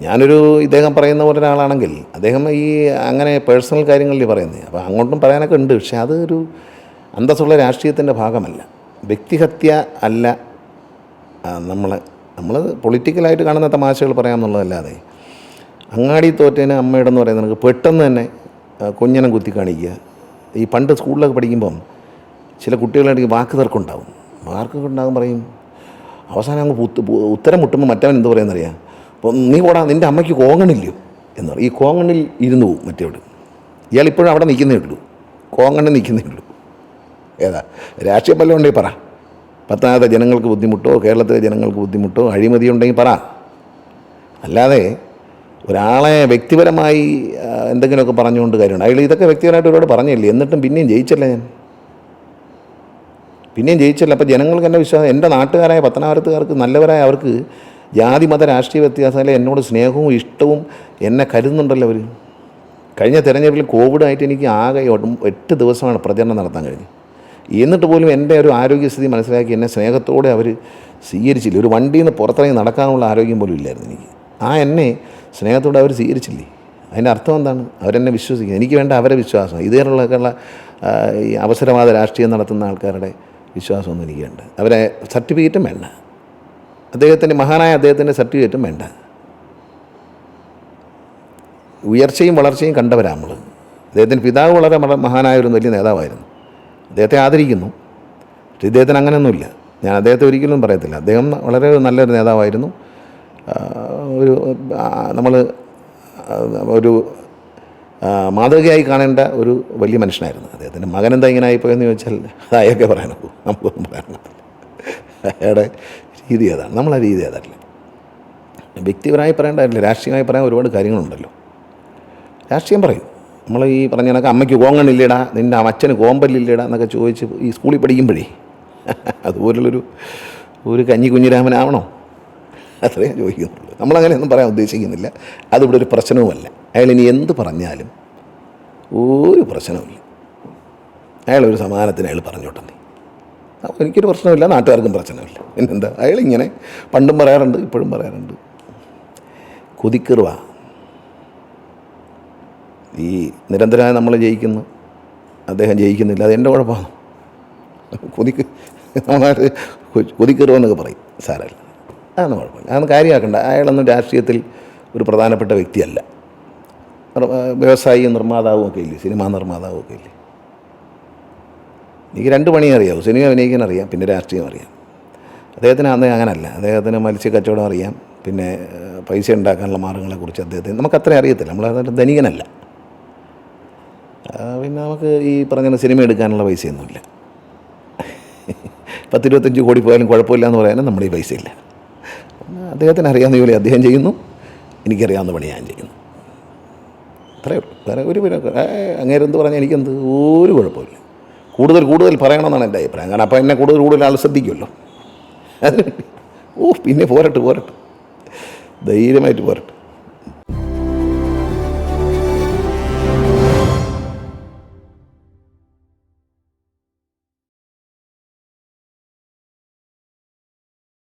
ഞാനൊരു ഇദ്ദേഹം പറയുന്ന പോലെ ഒരാളാണെങ്കിൽ അദ്ദേഹം ഈ അങ്ങനെ പേഴ്സണൽ കാര്യങ്ങളിൽ പറയുന്നത്. അപ്പോൾ അങ്ങോട്ടും പറയാനൊക്കെ ഉണ്ട്. പക്ഷേ അതൊരു അന്തസ്സുള്ള രാഷ്ട്രീയത്തിന്റെ ഭാഗമല്ല. വ്യക്തിഹത്യ അല്ല. നമ്മൾ നമ്മൾ പൊളിറ്റിക്കലായിട്ട് കാണുന്ന തമാശകൾ പറയാമെന്നുള്ളതല്ലാതെ അങ്ങാടി തോറ്റേന് അമ്മയുടെ എന്ന് പറയുന്നത് നമുക്ക് പെട്ടെന്ന് തന്നെ കുഞ്ഞനം കുത്തി കാണിക്കുക. ഈ പണ്ട് സ്കൂളിലൊക്കെ പഠിക്കുമ്പം ചില കുട്ടികളായിട്ട് വാക്ക് തർക്കമുണ്ടാവും വാക്ക് ഉണ്ടാകും പറയും? അവസാനം അങ്ങ് ഉത്തരം മുട്ടുമ്പോൾ മറ്റവൻ എന്ത് പറയുന്നറിയാം? അപ്പോൾ നീ പോടാ നിന്റെ അമ്മയ്ക്ക് കോങ്ങണില്ലയോ എന്ന് പറയും. ഈ കോങ്ങണിൽ ഇരുന്നു പോവും മറ്റേവിടെ. ഇയാൾ ഇപ്പോഴും അവിടെ നിൽക്കുന്നേ ഉള്ളൂ. കോങ്ങണിൽ നിൽക്കുന്നേ ഉള്ളൂ. ഏതാ? രാഷ്ട്രീയം വല്ലതും ഉണ്ടെങ്കിൽ പറ. പത്താമത്തെ ജനങ്ങൾക്ക് ബുദ്ധിമുട്ടോ കേരളത്തിലെ ജനങ്ങൾക്ക് ബുദ്ധിമുട്ടോ അഴിമതി ഉണ്ടെങ്കിൽ പറ. അല്ലാതെ ഒരാളെ വ്യക്തിപരമായി എന്തെങ്കിലുമൊക്കെ പറഞ്ഞുകൊണ്ട് കാര്യമുണ്ട്. അയാൾ ഇതൊക്കെ വ്യക്തിപരമായിട്ട് ഒരുപാട് പറഞ്ഞില്ലേ? എന്നിട്ടും പിന്നെയും ജയിച്ചല്ലേ ഞാൻ? പിന്നെയും ജയിച്ചല്ല. അപ്പോൾ ജനങ്ങൾക്ക് എന്റെ വിശ്വാസം എന്റെ നാട്ടുകാരായ പത്തനാപുരത്തുകാർക്ക് നല്ലവരായ അവർക്ക് ജാതി മത രാഷ്ട്രീയ വ്യത്യാസമല്ല എന്നോട് സ്നേഹവും ഇഷ്ടവും എന്നെ കരുതുന്നുണ്ടല്ലോ അവർ കഴിഞ്ഞ തെരഞ്ഞെടുപ്പിൽ കോവിഡായിട്ട് എനിക്ക് ആകെ എട്ട് ദിവസമാണ് പ്രചരണം നടത്താൻ കഴിഞ്ഞത്. എന്നിട്ട് പോലും എന്റെ ഒരു ആരോഗ്യസ്ഥിതി മനസ്സിലാക്കി എന്നെ സ്നേഹത്തോടെ അവർ സ്വീകരിച്ചില്ല. ഒരു വണ്ടിയിൽ നിന്ന് പുറത്തിറങ്ങി നടക്കാനുള്ള ആരോഗ്യം പോലും ഇല്ലായിരുന്നു എനിക്ക്. ആ എന്നെ സ്നേഹത്തോടെ അവർ സ്വീകരിച്ചില്ലേ? അതിന്റെ അർത്ഥം എന്താണ്? അവരെന്നെ വിശ്വസിക്കുന്നു. എനിക്ക് വേണ്ട അവരെ വിശ്വാസം. ഇതേപോലുള്ള ഈ അവസരവാദ രാഷ്ട്രീയം നടത്തുന്ന ആൾക്കാരുടെ വിശ്വാസമൊന്നും ഒന്നും വേണ്ട അവരെ സർട്ടിഫിക്കറ്റും വേണ്ട. അദ്ദേഹത്തിന്റെ മഹാനായ അദ്ദേഹത്തിന്റെ സർട്ടിഫിക്കറ്റും വേണ്ട. ഉയർച്ചയും വളർച്ചയും കണ്ടവരാ നമ്മൾ അദ്ദേഹത്തിന്റെ പിതാവ് വളരെ മഹ- മഹാനായ ഒരു വലിയ നേതാവായിരുന്നു. അദ്ദേഹത്തെ ആദരിക്കുന്നു. പക്ഷേ ഇദ്ദേഹത്തിന് അങ്ങനെയൊന്നുമില്ല. ഞാൻ അദ്ദേഹത്തെ ഒരിക്കലും പറയത്തില്ല. അദ്ദേഹം വളരെ നല്ലൊരു നേതാവായിരുന്നു. ഒരു നമ്മൾ ഒരു മാതൃകയായി കാണേണ്ട ഒരു വലിയ മനുഷ്യനായിരുന്നു. അദ്ദേഹത്തിന്റെ മകൻ എന്താ ഇങ്ങനെ ആയിപ്പോയെന്ന് ചോദിച്ചാൽ അതായൊക്കെ പറയാനൊക്കൂ നമുക്കൊന്നും പറയാൻ അയാളുടെ രീതി അതാണ്. നമ്മളെ രീതി അതല്ല. വ്യക്തിപരമായി പറയേണ്ടതല്ല രാഷ്ട്രീയമായി പറയാൻ ഒരുപാട് കാര്യങ്ങളുണ്ടല്ലോ. രാഷ്ട്രീയം പറയും. നമ്മൾ ഈ പറഞ്ഞ കണക്ക് അമ്മയ്ക്ക് കോങ്ങണില്ലേടാ നിന്റെ അച്ഛന് കോമ്പല്ലില്ലേടാ എന്നൊക്കെ ചോദിച്ച് ഈ സ്കൂളിൽ പഠിക്കുമ്പോഴേ അതുപോലുള്ളൊരു ഒരു കഞ്ഞി കുഞ്ഞിരാമനാവണോ? അത്രയും ചോദിക്കുന്നുള്ളൂ. നമ്മളങ്ങനെയൊന്നും പറയാൻ ഉദ്ദേശിക്കുന്നില്ല. അതിവിടെ ഒരു പ്രശ്നവുമല്ല. അയാൾ ഇനി എന്ത് പറഞ്ഞാലും ഒരു പ്രശ്നവുമില്ല. അയാളൊരു സമാനത്തിന് അയാൾ പറഞ്ഞോട്ടെ അപ്പോൾ എനിക്കൊരു പ്രശ്നമില്ല നാട്ടുകാർക്കും പ്രശ്നമില്ല പിന്നെന്താ? അയാളിങ്ങനെ പണ്ടും പറയാറുണ്ട് ഇപ്പോഴും പറയാറുണ്ട്. കൊതിക്കറുവ. ഈ നിരന്തരമായി നമ്മളെ ജയിക്കുന്നു. അദ്ദേഹം ജയിക്കുന്നില്ല അത് എന്റെ കുഴപ്പമാണ്. കൊതിക്ക് നമ്മളായിട്ട് കൊതിക്കറുവെന്നൊക്കെ പറയും. സാരല്ല അതൊന്നും കുഴപ്പമില്ല. അതൊന്നും കാര്യമാക്കണ്ട. അയാളൊന്നും രാഷ്ട്രീയത്തിൽ ഒരു പ്രധാനപ്പെട്ട വ്യക്തിയല്ല. വ്യവസായിയും നിർമ്മാതാവും ഒക്കെ ഇല്ലേ? സിനിമാ നിർമ്മാതാവും ഒക്കെ ഇല്ലേ? എനിക്ക് രണ്ട് പണിയും അറിയാവൂ. സിനിമ അഭിനയിക്കാൻ അറിയാം പിന്നെ രാഷ്ട്രീയം അറിയാം. അദ്ദേഹത്തിന് അന്ന് അങ്ങനല്ല. അദ്ദേഹത്തിന് മത്സ്യ കച്ചവടം അറിയാം പിന്നെ പൈസ ഉണ്ടാക്കാനുള്ള മാർഗങ്ങളെക്കുറിച്ച് അദ്ദേഹത്തിന് നമുക്കത്രയും അറിയത്തില്ല. നമ്മൾ ധനികനല്ല. പിന്നെ നമുക്ക് ഈ പറഞ്ഞ സിനിമ എടുക്കാനുള്ള പൈസയൊന്നുമില്ല. പത്തിരുപത്തഞ്ച് കോടി പോയാലും കുഴപ്പമില്ല എന്ന് പറയാനും നമ്മുടെ ഈ പൈസയില്ല. അദ്ദേഹത്തിന് അറിയാവുന്ന ജോലി അദ്ദേഹം ചെയ്യുന്നു. എനിക്കറിയാവുന്ന പണി ഞാൻ ചെയ്യുന്നു. അത്രയേ ഉള്ളൂ. വേറെ ഒരു പിന്നെ അങ്ങേരെന്ത് പറഞ്ഞാൽ എനിക്കെന്ത് ഒരു കുഴപ്പമില്ല. കൂടുതൽ കൂടുതൽ പറയണമെന്നാണ് എന്റെ അഭിപ്രായം. കാരണം അപ്പോൾ എന്നെ കൂടുതൽ കൂടുതൽ ആൾ ശ്രദ്ധിക്കുമല്ലോ. ഓ പിന്നെ പോരട്ടെ പോരട്ടെ. ധൈര്യമായിട്ട് പോരട്ടെ.